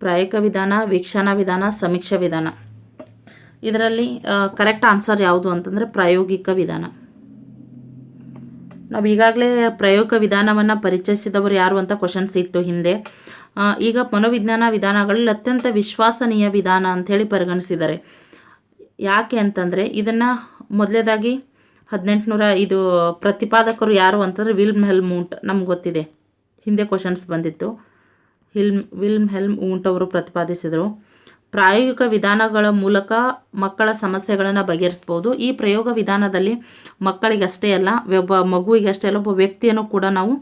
ಪ್ರಾಯೋಗಿಕ ವಿಧಾನ, ವೀಕ್ಷಣಾ ವಿಧಾನ, ಸಮೀಕ್ಷಾ ವಿಧಾನ. ಇದರಲ್ಲಿ ಕರೆಕ್ಟ್ ಆನ್ಸರ್ ಯಾವುದು ಅಂತಂದರೆ ಪ್ರಾಯೋಗಿಕ ವಿಧಾನ. ನಾವು ಈಗಾಗಲೇ ಪ್ರಯೋಗ ವಿಧಾನವನ್ನು ಪರಿಚಯಿಸಿದವರು ಯಾರು ಅಂತ ಕ್ವಶನ್ಸ್ ಇತ್ತು ಹಿಂದೆ. ಈಗ ಮನೋವಿಜ್ಞಾನ ವಿಧಾನಗಳಲ್ಲಿ ಅತ್ಯಂತ ವಿಶ್ವಾಸನೀಯ ವಿಧಾನ ಅಂಥೇಳಿ ಪರಿಗಣಿಸಿದ್ದಾರೆ. ಯಾಕೆ ಅಂತಂದರೆ ಇದನ್ನು ಮೊದಲೇದಾಗಿ ಹದಿನೆಂಟುನೂರ ಇದು ಪ್ರತಿಪಾದಕರು ಯಾರು ಅಂತಂದರೆ ಮೆಹಲ್ ಮೂಂಟ್ ನಮ್ಗೆ ಗೊತ್ತಿದೆ. ಹಿಂದೆ ಕ್ವಶನ್ಸ್ ಬಂದಿತ್ತು. ಹಿಲ್ಮ್ ವಿಲ್ಮ್ ಹೆಲ್ಮ್ ಊಂಟ್ ಅವರು ಪ್ರತಿಪಾದಿಸಿದರು. ಪ್ರಾಯೋಗಿಕ ವಿಧಾನಗಳ ಮೂಲಕ ಮಕ್ಕಳ ಸಮಸ್ಯೆಗಳನ್ನು ಬಗೆಹರಿಸ್ಬೋದು ಈ ಪ್ರಯೋಗ ವಿಧಾನದಲ್ಲಿ ಮಕ್ಕಳಿಗೆ ಅಷ್ಟೇ ಅಲ್ಲ, ಒಬ್ಬ ಮಗುವಿಗೆ ಅಷ್ಟೇ ಅಲ್ಲ, ಒಬ್ಬ ವ್ಯಕ್ತಿಯನ್ನು ಕೂಡ ನಾವು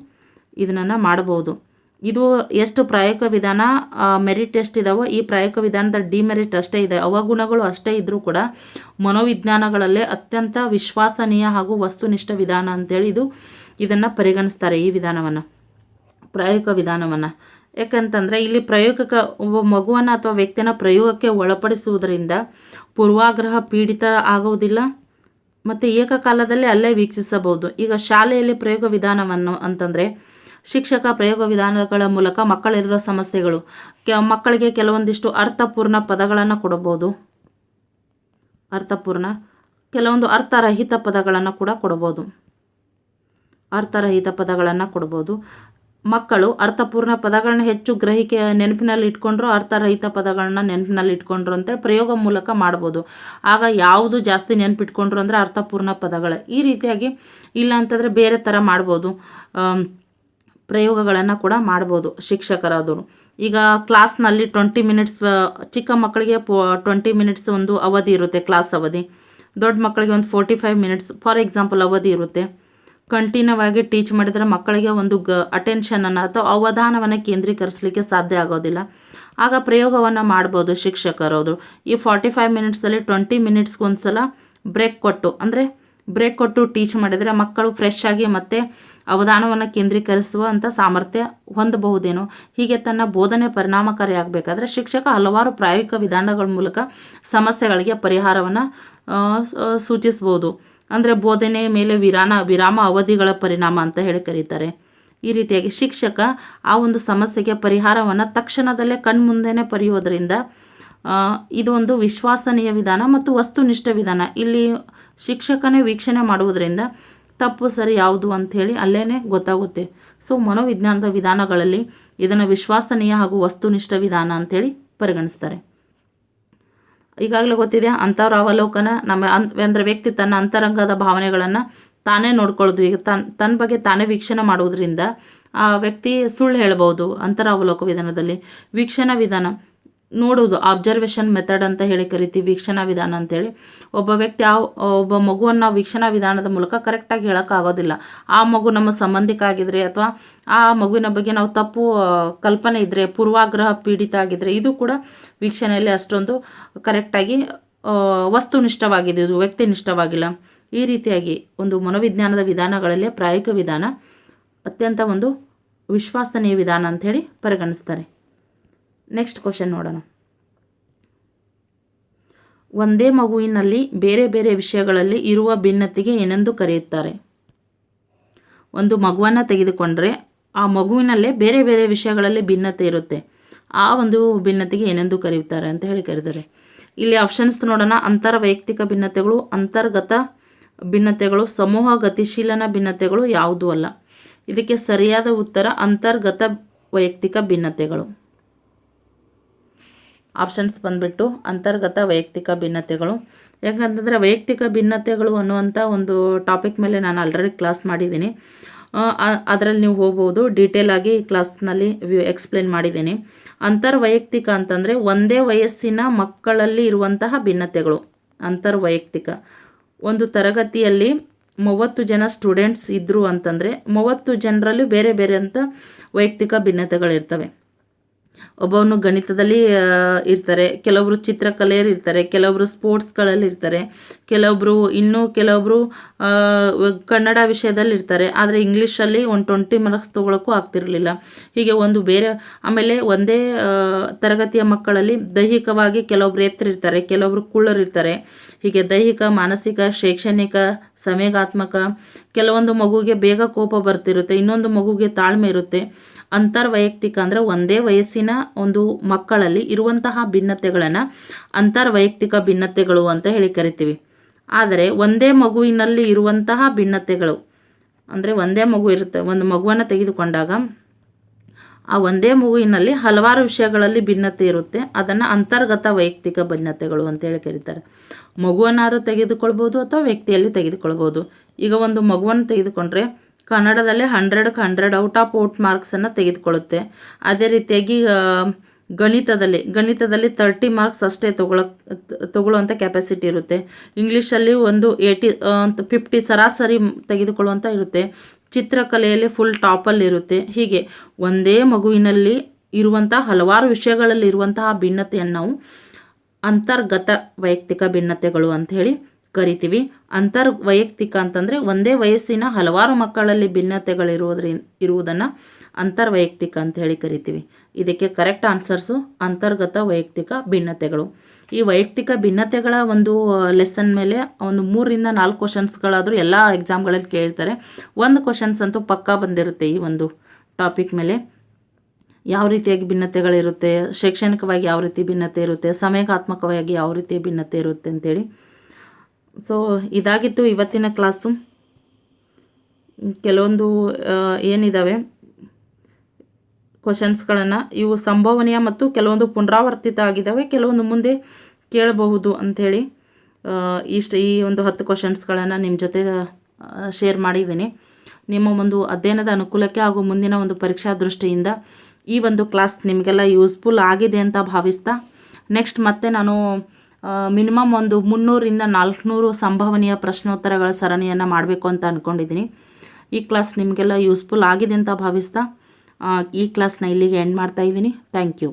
ಇದನ್ನು ಮಾಡಬಹುದು. ಇದು ಎಷ್ಟು ಪ್ರಾಯೋಗಿಕ ವಿಧಾನ ಮೆರಿಟ್ ಎಷ್ಟು ಇದಾವೋ ಈ ಪ್ರಾಯೋಗಿಕ ವಿಧಾನದ ಡಿಮೆರಿಟ್ ಅಷ್ಟೇ ಇದೆ. ಅವಗುಣಗಳು ಅಷ್ಟೇ ಇದ್ದರೂ ಕೂಡ ಮನೋವಿಜ್ಞಾನಗಳಲ್ಲೇ ಅತ್ಯಂತ ವಿಶ್ವಾಸನೀಯ ಹಾಗೂ ವಸ್ತುನಿಷ್ಠ ವಿಧಾನ ಅಂತೇಳಿ ಇದು ಇದನ್ನು ಪರಿಗಣಿಸ್ತಾರೆ ಈ ವಿಧಾನವನ್ನು, ಪ್ರಾಯೋಗಿಕ ವಿಧಾನವನ್ನು. ಯಾಕಂತಂದರೆ ಇಲ್ಲಿ ಪ್ರಯೋಗಕ್ಕೆ ಒಬ್ಬ ಮಗುವನ್ನು ಅಥವಾ ವ್ಯಕ್ತಿನ ಪ್ರಯೋಗಕ್ಕೆ ಒಳಪಡಿಸುವುದರಿಂದ ಪೂರ್ವಾಗ್ರಹ ಪೀಡಿತ ಆಗುವುದಿಲ್ಲ ಮತ್ತು ಏಕಕಾಲದಲ್ಲಿ ಅಲ್ಲೇ ವೀಕ್ಷಿಸಬಹುದು. ಈಗ ಶಾಲೆಯಲ್ಲಿ ಪ್ರಯೋಗ ವಿಧಾನವನ್ನು ಅಂತಂದರೆ ಶಿಕ್ಷಕ ಪ್ರಯೋಗ ವಿಧಾನಗಳ ಮೂಲಕ ಮಕ್ಕಳಿರೋ ಸಮಸ್ಯೆಗಳು. ಕೆ, ಮಕ್ಕಳಿಗೆ ಕೆಲವೊಂದಿಷ್ಟು ಅರ್ಥಪೂರ್ಣ ಪದಗಳನ್ನು ಕೊಡಬಹುದು. ಅರ್ಥಪೂರ್ಣ, ಕೆಲವೊಂದು ಅರ್ಥರಹಿತ ಪದಗಳನ್ನು ಕೂಡ ಕೊಡ್ಬೋದು ಅರ್ಥರಹಿತ ಪದಗಳನ್ನು ಕೊಡ್ಬೋದು ಮಕ್ಕಳು ಅರ್ಥಪೂರ್ಣ ಪದಗಳನ್ನ ಹೆಚ್ಚು ಗ್ರಹಿಕೆ ನೆನಪಿನಲ್ಲಿ ಇಟ್ಕೊಂಡ್ರು ಅರ್ಥರಹಿತ ಪದಗಳನ್ನ ನೆನಪಿನಲ್ಲಿ ಇಟ್ಕೊಂಡ್ರು ಅಂತೇಳಿ ಪ್ರಯೋಗ ಮೂಲಕ ಮಾಡ್ಬೋದು. ಆಗ ಯಾವುದು ಜಾಸ್ತಿ ನೆನಪಿಟ್ಕೊಂಡ್ರು ಅಂದರೆ ಅರ್ಥಪೂರ್ಣ ಪದಗಳು. ಈ ರೀತಿಯಾಗಿ ಇಲ್ಲ ಅಂತಂದರೆ ಬೇರೆ ಥರ ಮಾಡ್ಬೋದು. ಪ್ರಯೋಗಗಳನ್ನು ಕೂಡ ಮಾಡ್ಬೋದು ಶಿಕ್ಷಕರಾದವರು. ಈಗ ಕ್ಲಾಸ್ನಲ್ಲಿ ಟ್ವೆಂಟಿ ಮಿನಿಟ್ಸ್ ಚಿಕ್ಕ ಮಕ್ಕಳಿಗೆ ಪೋ, ಟ್ವೆಂಟಿ ಮಿನಿಟ್ಸ್ ಒಂದು ಅವಧಿ ಇರುತ್ತೆ ಕ್ಲಾಸ್ ಅವಧಿ. ದೊಡ್ಡ ಮಕ್ಕಳಿಗೆ ಒಂದು forty five minutes, for example ಅವಧಿ ಇರುತ್ತೆ. ಕಂಟಿನ್ಯೂ ಆಗಿ ಟೀಚ್ ಮಾಡಿದರೆ ಮಕ್ಕಳಿಗೆ ಒಂದು ಗ ಅಟೆನ್ಷನನ್ನು ಅಥವಾ ಅವಧಾನವನ್ನು ಕೇಂದ್ರೀಕರಿಸಲಿಕ್ಕೆ ಸಾಧ್ಯ ಆಗೋದಿಲ್ಲ. ಆಗ ಪ್ರಯೋಗವನ್ನು ಮಾಡ್ಬೋದು ಶಿಕ್ಷಕರವರು ಈ ಫಾರ್ಟಿ ಫೈವ್ ಮಿನಿಟ್ಸಲ್ಲಿ ಟ್ವೆಂಟಿ ಮಿನಿಟ್ಸ್ಗೆ ಒಂದು ಸಲ ಬ್ರೇಕ್ ಕೊಟ್ಟು, ಅಂದರೆ ಬ್ರೇಕ್ ಕೊಟ್ಟು ಟೀಚ್ ಮಾಡಿದರೆ ಮಕ್ಕಳು ಫ್ರೆಶ್ ಆಗಿ ಮತ್ತೆ ಅವಧಾನವನ್ನು ಕೇಂದ್ರೀಕರಿಸುವಂಥ ಸಾಮರ್ಥ್ಯ ಹೊಂದಬಹುದೇನೋ. ಹೀಗೆ ತನ್ನ ಬೋಧನೆ ಪರಿಣಾಮಕಾರಿ ಆಗಬೇಕಾದ್ರೆ ಶಿಕ್ಷಕ ಹಲವಾರು ಪ್ರಾಯೋಗಿಕ ವಿಧಾನಗಳ ಮೂಲಕ ಸಮಸ್ಯೆಗಳಿಗೆ ಪರಿಹಾರವನ್ನು ಸೂಚಿಸ್ಬೋದು. ಅಂದರೆ ಬೋಧನೆ ಮೇಲೆ ವಿರಾಮ ವಿರಾಮ ಅವಧಿಗಳ ಪರಿಣಾಮ ಅಂತ ಹೇಳಿ ಕರೀತಾರೆ. ಈ ರೀತಿಯಾಗಿ ಶಿಕ್ಷಕ ಆ ಒಂದು ಸಮಸ್ಯೆಗೆ ಪರಿಹಾರವನ್ನು ತಕ್ಷಣದಲ್ಲೇ ಕಣ್ಮುಂದೆನೇ ಪಡೆಯೋದರಿಂದ ಆ, ಇದು ಒಂದು ವಿಶ್ವಾಸನೀಯ ವಿಧಾನ ಮತ್ತು ವಸ್ತುನಿಷ್ಠ ವಿಧಾನ. ಇಲ್ಲಿ ಶಿಕ್ಷಕನೇ ವೀಕ್ಷಣೆ ಮಾಡುವುದರಿಂದ ತಪ್ಪು ಸರಿ ಯಾವುದು ಅಂಥೇಳಿ ಅಲ್ಲೇ ಗೊತ್ತಾಗುತ್ತೆ. ಸೊ ಮನೋವಿಜ್ಞಾನದ ವಿಧಾನಗಳಲ್ಲಿ ಇದನ್ನು ವಿಶ್ವಾಸನೀಯ ಹಾಗೂ ವಸ್ತುನಿಷ್ಠ ವಿಧಾನ ಅಂಥೇಳಿ ಪರಿಗಣಿಸ್ತಾರೆ. ಈಗಾಗಲೇ ಗೊತ್ತಿದೆ ಅವಲೋಕನ ನಮ್ಮ ಅನ್ ಅಂದರೆ ವ್ಯಕ್ತಿ ತನ್ನ ಅಂತರಂಗದ ಭಾವನೆಗಳನ್ನು ತಾನೇ ನೋಡ್ಕೊಳ್ಳೋದು. ಈಗ ತನ್ನ ತನ್ನ ಬಗ್ಗೆ ತಾನೇ ವೀಕ್ಷಣೆ ಮಾಡುವುದರಿಂದ ಆ ವ್ಯಕ್ತಿ ಸುಳ್ಳು ಹೇಳ್ಬೋದು ಅಂತರ ಅವಲೋಕ ವಿಧಾನದಲ್ಲಿ. ವೀಕ್ಷಣಾ ವಿಧಾನ. ನೋಡುವುದು ಅಬ್ಸರ್ವೇಷನ್ ಮೆಥಡ್ ಅಂತ ಹೇಳಿ ಕರಿತೀವಿ, ವೀಕ್ಷಣಾ ವಿಧಾನ ಅಂತೇಳಿ. ಒಬ್ಬ ವ್ಯಕ್ತಿ ಆ, ಒಬ್ಬ ಮಗುವನ್ನು ವೀಕ್ಷಣಾ ವಿಧಾನದ ಮೂಲಕ ಕರೆಕ್ಟಾಗಿ ಹೇಳೋಕ್ಕಾಗೋದಿಲ್ಲ. ಆ ಮಗು ನಮ್ಮ ಸಂಬಂಧಿಕ ಆಗಿದ್ರೆ ಅಥವಾ ಆ ಮಗುವಿನ ಬಗ್ಗೆ ನಾವು ತಪ್ಪು ಕಲ್ಪನೆ ಇದ್ದರೆ ಪೂರ್ವಾಗ್ರಹ ಪೀಡಿತ ಆಗಿದ್ದರೆ ಇದು ಕೂಡ ವೀಕ್ಷಣೆಯಲ್ಲಿ ಅಷ್ಟೊಂದು ಕರೆಕ್ಟಾಗಿ ವಸ್ತುನಿಷ್ಠವಾಗಿದೆ, ಇದು ವ್ಯಕ್ತಿನಿಷ್ಠವಾಗಿಲ್ಲ. ಈ ರೀತಿಯಾಗಿ ಒಂದು ಮನೋವಿಜ್ಞಾನದ ವಿಧಾನಗಳಲ್ಲಿ ಪ್ರಾಯೋಗಿಕ ವಿಧಾನ ಅತ್ಯಂತ ಒಂದು ವಿಶ್ವಾಸನೀಯ ವಿಧಾನ ಅಂಥೇಳಿ ಪರಿಗಣಿಸ್ತಾರೆ. ನೆಕ್ಸ್ಟ್ ಕ್ವಶನ್ ನೋಡೋಣ. ಒಂದೇ ಮಗುವಿನಲ್ಲಿ ಬೇರೆ ಬೇರೆ ವಿಷಯಗಳಲ್ಲಿ ಇರುವ ಭಿನ್ನತೆಗೆ ಏನೆಂದು ಕರೆಯುತ್ತಾರೆ? ಒಂದು ಮಗುವನ್ನು ತೆಗೆದುಕೊಂಡರೆ ಆ ಮಗುವಿನಲ್ಲೇ ಬೇರೆ ಬೇರೆ ವಿಷಯಗಳಲ್ಲಿ ಭಿನ್ನತೆ ಇರುತ್ತೆ. ಆ ಒಂದು ಭಿನ್ನತೆಗೆ ಏನೆಂದು ಕರೆಯುತ್ತಾರೆ ಅಂತ ಹೇಳಿ ಕರೀತಾರೆ ಇಲ್ಲಿ ಆಪ್ಷನ್ಸ್ ನೋಡೋಣ. ಅಂತರ ವೈಯಕ್ತಿಕ ಭಿನ್ನತೆಗಳು, ಅಂತರ್ಗತ ಭಿನ್ನತೆಗಳು, ಸಮೂಹ ಗತಿಶೀಲನ ಭಿನ್ನತೆಗಳು ಯಾವುದೂ ಅಲ್ಲ. ಇದಕ್ಕೆ ಸರಿಯಾದ ಉತ್ತರ ಅಂತರ್ಗತ ವೈಯಕ್ತಿಕ ಭಿನ್ನತೆಗಳು. ಆಪ್ಷನ್ಸ್ ಬಂದ್ಬಿಟ್ಟು ಅಂತರ್ಗತ ವೈಯಕ್ತಿಕ ಭಿನ್ನತೆಗಳು. ಯಾಕಂತಂದರೆ ವೈಯಕ್ತಿಕ ಭಿನ್ನತೆಗಳು ಅನ್ನುವಂಥ ಒಂದು ಟಾಪಿಕ್ ಮೇಲೆ ನಾನು ಆಲ್ರೆಡಿ ಕ್ಲಾಸ್ ಮಾಡಿದ್ದೀನಿ. ಅದರಲ್ಲಿ ನೀವು ಹೋಗ್ಬೋದು. ಡೀಟೇಲ್ ಆಗಿ ಕ್ಲಾಸ್ನಲ್ಲಿ ವ್ಯೂ ಎಕ್ಸ್ಪ್ಲೇನ್ ಮಾಡಿದ್ದೀನಿ. ಅಂತರ್ವೈಯಕ್ತಿಕ ಅಂತಂದರೆ ಒಂದೇ ವಯಸ್ಸಿನ ಮಕ್ಕಳಲ್ಲಿ ಇರುವಂತಹ ಭಿನ್ನತೆಗಳು. ಅಂತರ್ವೈಯಕ್ತಿಕ. ಒಂದು ತರಗತಿಯಲ್ಲಿ ಮೂವತ್ತು ಜನ ಸ್ಟೂಡೆಂಟ್ಸ್ ಇದ್ದರು ಅಂತಂದರೆ ಮೂವತ್ತು ಜನರಲ್ಲೂ ಬೇರೆ ಬೇರೆ ಅಂತ ವೈಯಕ್ತಿಕ ಭಿನ್ನತೆಗಳಿರ್ತವೆ. ಒಬ್ಬವನು ಗಣಿತದಲ್ಲಿ ಇರ್ತಾರೆ. ಕೆಲವೊಬ್ಬರು ಚಿತ್ರಕಲೆಯಲ್ಲಿ ಇರ್ತಾರೆ ಕೆಲವೊಬ್ಬರು ಸ್ಪೋರ್ಟ್ಸ್ಗಳಲ್ಲಿ ಇರ್ತಾರೆ ಕೆಲವೊಬ್ಬರು ಇನ್ನೂ ಕೆಲವೊಬ್ಬರು ಕನ್ನಡ ವಿಷಯದಲ್ಲಿ ಇರ್ತಾರೆ. ಆದರೆ ಇಂಗ್ಲೀಷಲ್ಲಿ ಒಂದು ಟ್ವೆಂಟಿ ಮಾರ್ಕ್ಸ್ ತೊಗೊಳಕ್ಕೂ ಆಗ್ತಿರಲಿಲ್ಲ. ಹೀಗೆ ಒಂದು ಬೇರೆ, ಆಮೇಲೆ ಒಂದೇ ತರಗತಿಯ ಮಕ್ಕಳಲ್ಲಿ ದೈಹಿಕವಾಗಿ ಕೆಲವೊಬ್ರು ಎತ್ತರಿರ್ತಾರೆ ಕೆಲವೊಬ್ರು ಕುಳ್ಳರಿರ್ತಾರೆ. ಹೀಗೆ ದೈಹಿಕ, ಮಾನಸಿಕ, ಶೈಕ್ಷಣಿಕ ಸಂವೇಗಾತ್ಮಕ ಕೆಲವೊಂದು ಮಗುವಿಗೆ ಬೇಗ ಕೋಪ ಬರ್ತಿರುತ್ತೆ, ಇನ್ನೊಂದು ಮಗುವಿಗೆ ತಾಳ್ಮೆ ಇರುತ್ತೆ. ಅಂತರ್ವೈಯಕ್ತಿಕ ಅಂದರೆ ಒಂದೇ ವಯಸ್ಸಿನ ಒಂದು ಮಕ್ಕಳಲ್ಲಿ ಇರುವಂತಹ ಭಿನ್ನತೆಗಳನ್ನು ಅಂತರ್ವೈಯಕ್ತಿಕ ಭಿನ್ನತೆಗಳು ಅಂತ ಹೇಳಿ ಕರಿತೀವಿ. ಆದರೆ ಒಂದೇ ಮಗುವಿನಲ್ಲಿ ಇರುವಂತಹ ಭಿನ್ನತೆಗಳು ಅಂದರೆ ಒಂದೇ ಮಗು ಇರುತ್ತೆ. ಒಂದು ಮಗುವನ್ನು ತೆಗೆದುಕೊಂಡಾಗ ಆ ಒಂದೇ ಮಗುವಿನಲ್ಲಿ ಹಲವಾರು ವಿಷಯಗಳಲ್ಲಿ ಭಿನ್ನತೆ ಇರುತ್ತೆ. ಅದನ್ನು ಅಂತರ್ಗತ ವೈಯಕ್ತಿಕ ಭಿನ್ನತೆಗಳು ಅಂತೇಳಿ ಕರೀತಾರೆ. ಮಗುವನ್ನಾರು ತೆಗೆದುಕೊಳ್ಬೋದು ಅಥವಾ ವ್ಯಕ್ತಿಯಲ್ಲಿ ತೆಗೆದುಕೊಳ್ಬೋದು. ಈಗ ಒಂದು ಮಗುವನ್ನು ತೆಗೆದುಕೊಂಡ್ರೆ ಕನ್ನಡದಲ್ಲಿ ಹಂಡ್ರೆಡ್ಗೆ ಹಂಡ್ರೆಡ್ ಔಟ್ ಆಫ್ ಔಟ್ ಮಾರ್ಕ್ಸನ್ನು ತೆಗೆದುಕೊಳ್ಳುತ್ತೆ. ಅದೇ ರೀತಿಯಾಗಿ ಗಣಿತದಲ್ಲಿ ಗಣಿತದಲ್ಲಿ ತರ್ಟಿ ಮಾರ್ಕ್ಸ್ ಅಷ್ಟೇ ತೊಗೊಳಕ್ಕೆ ತೊಗೊಳ್ಳುವಂಥ ಕೆಪಾಸಿಟಿ ಇರುತ್ತೆ. ಇಂಗ್ಲೀಷಲ್ಲಿ ಒಂದು ಏಯ್ಟಿ ಫಿಫ್ಟಿ ಸರಾಸರಿ ತೆಗೆದುಕೊಳ್ಳುವಂಥ ಇರುತ್ತೆ. ಚಿತ್ರಕಲೆಯಲ್ಲಿ ಫುಲ್ ಟಾಪಲ್ಲಿ ಇರುತ್ತೆ. ಹೀಗೆ ಒಂದೇ ಮಗುವಿನಲ್ಲಿ ಇರುವಂಥ ಹಲವಾರು ವಿಷಯಗಳಲ್ಲಿ ಇರುವಂತಹ ಭಿನ್ನತೆಯನ್ನು ನಾವು ಅಂತರ್ಗತ ವೈಯಕ್ತಿಕ ಭಿನ್ನತೆಗಳು ಅಂಥೇಳಿ ಕರಿತೀವಿ. ಅಂತರ್ ವೈಯಕ್ತಿಕ ಅಂತಂದರೆ ಒಂದೇ ವಯಸ್ಸಿನ ಹಲವಾರು ಮಕ್ಕಳಲ್ಲಿ ಭಿನ್ನತೆಗಳಿರೋದ್ರಿಂದ ಇರುವುದನ್ನು ಅಂತರ್ವೈಯಕ್ತಿಕ ಅಂತ ಹೇಳಿ ಕರಿತೀವಿ. ಇದಕ್ಕೆ ಕರೆಕ್ಟ್ ಆನ್ಸರ್ಸು ಅಂತರ್ಗತ ವೈಯಕ್ತಿಕ ಭಿನ್ನತೆಗಳು. ಈ ವೈಯಕ್ತಿಕ ಭಿನ್ನತೆಗಳ ಒಂದು ಲೆಸನ್ ಮೇಲೆ ಒಂದು ಮೂರರಿಂದ ನಾಲ್ಕು ಕ್ವಶನ್ಸ್ಗಳಾದರೂ ಎಲ್ಲ ಎಕ್ಸಾಮ್ಗಳಲ್ಲಿ ಕೇಳ್ತಾರೆ. ಒಂದು ಕ್ವಶನ್ಸ್ ಅಂತೂ ಪಕ್ಕಾ ಬಂದಿರುತ್ತೆ ಈ ಒಂದು ಟಾಪಿಕ್ ಮೇಲೆ. ಯಾವ ರೀತಿಯಾಗಿ ಭಿನ್ನತೆಗಳಿರುತ್ತೆ, ಶೈಕ್ಷಣಿಕವಾಗಿ ಯಾವ ರೀತಿ ಭಿನ್ನತೆ ಇರುತ್ತೆ, ಸಮಯಗಾತ್ಮಕವಾಗಿ ಯಾವ ರೀತಿ ಭಿನ್ನತೆ ಇರುತ್ತೆ ಅಂತೇಳಿ. ಸೊ ಇದಾಗಿತ್ತು ಇವತ್ತಿನ ಕ್ಲಾಸು. ಕೆಲವೊಂದು ಏನಿದ್ದಾವೆ ಕ್ವಶನ್ಸ್ಗಳನ್ನು ಇವು ಸಂಭವನೀಯ ಮತ್ತು ಕೆಲವೊಂದು ಪುನರಾವರ್ತಿತ ಆಗಿದ್ದಾವೆ ಕೆಲವೊಂದು ಮುಂದೆ ಕೇಳಬಹುದು ಅಂಥೇಳಿ ಇಷ್ಟು, ಈ ಒಂದು ಹತ್ತು ಕ್ವಶನ್ಸ್ಗಳನ್ನು ನಿಮ್ಮ ಜೊತೆ ಶೇರ್ ಮಾಡಿದ್ದೀನಿ. ನಿಮ್ಮ ಒಂದು ಅಧ್ಯಯನದ ಅನುಕೂಲಕ್ಕೆ ಹಾಗೂ ಮುಂದಿನ ಒಂದು ಪರೀಕ್ಷಾ ದೃಷ್ಟಿಯಿಂದ ಈ ಒಂದು ಕ್ಲಾಸ್ ನಿಮಗೆಲ್ಲ ಯೂಸ್ಫುಲ್ ಆಗಿದೆ ಅಂತ ಭಾವಿಸ್ತಾ ನೆಕ್ಸ್ಟ್ ಮತ್ತೆ ನಾನು ಮಿನಿಮಮ್ ಒಂದು ಮುನ್ನೂರಿಂದ ನಾಲ್ಕುನೂರು ಸಂಭವನೀಯ ಪ್ರಶ್ನೋತ್ತರಗಳ ಸರಣಿಯನ್ನು ಮಾಡಬೇಕು ಅಂತ ಅಂದ್ಕೊಂಡಿದ್ದೀನಿ ಈ ಕ್ಲಾಸ್ ನಿಮಗೆಲ್ಲ ಯೂಸ್ಫುಲ್ ಆಗಿದೆ ಅಂತ ಭಾವಿಸ್ತಾ ಈ ಕ್ಲಾಸ್ನ ಇಲ್ಲಿಗೆ ಎಂಡ್ ಮಾಡ್ತಾ ಇದ್ದೀನಿ. Thank you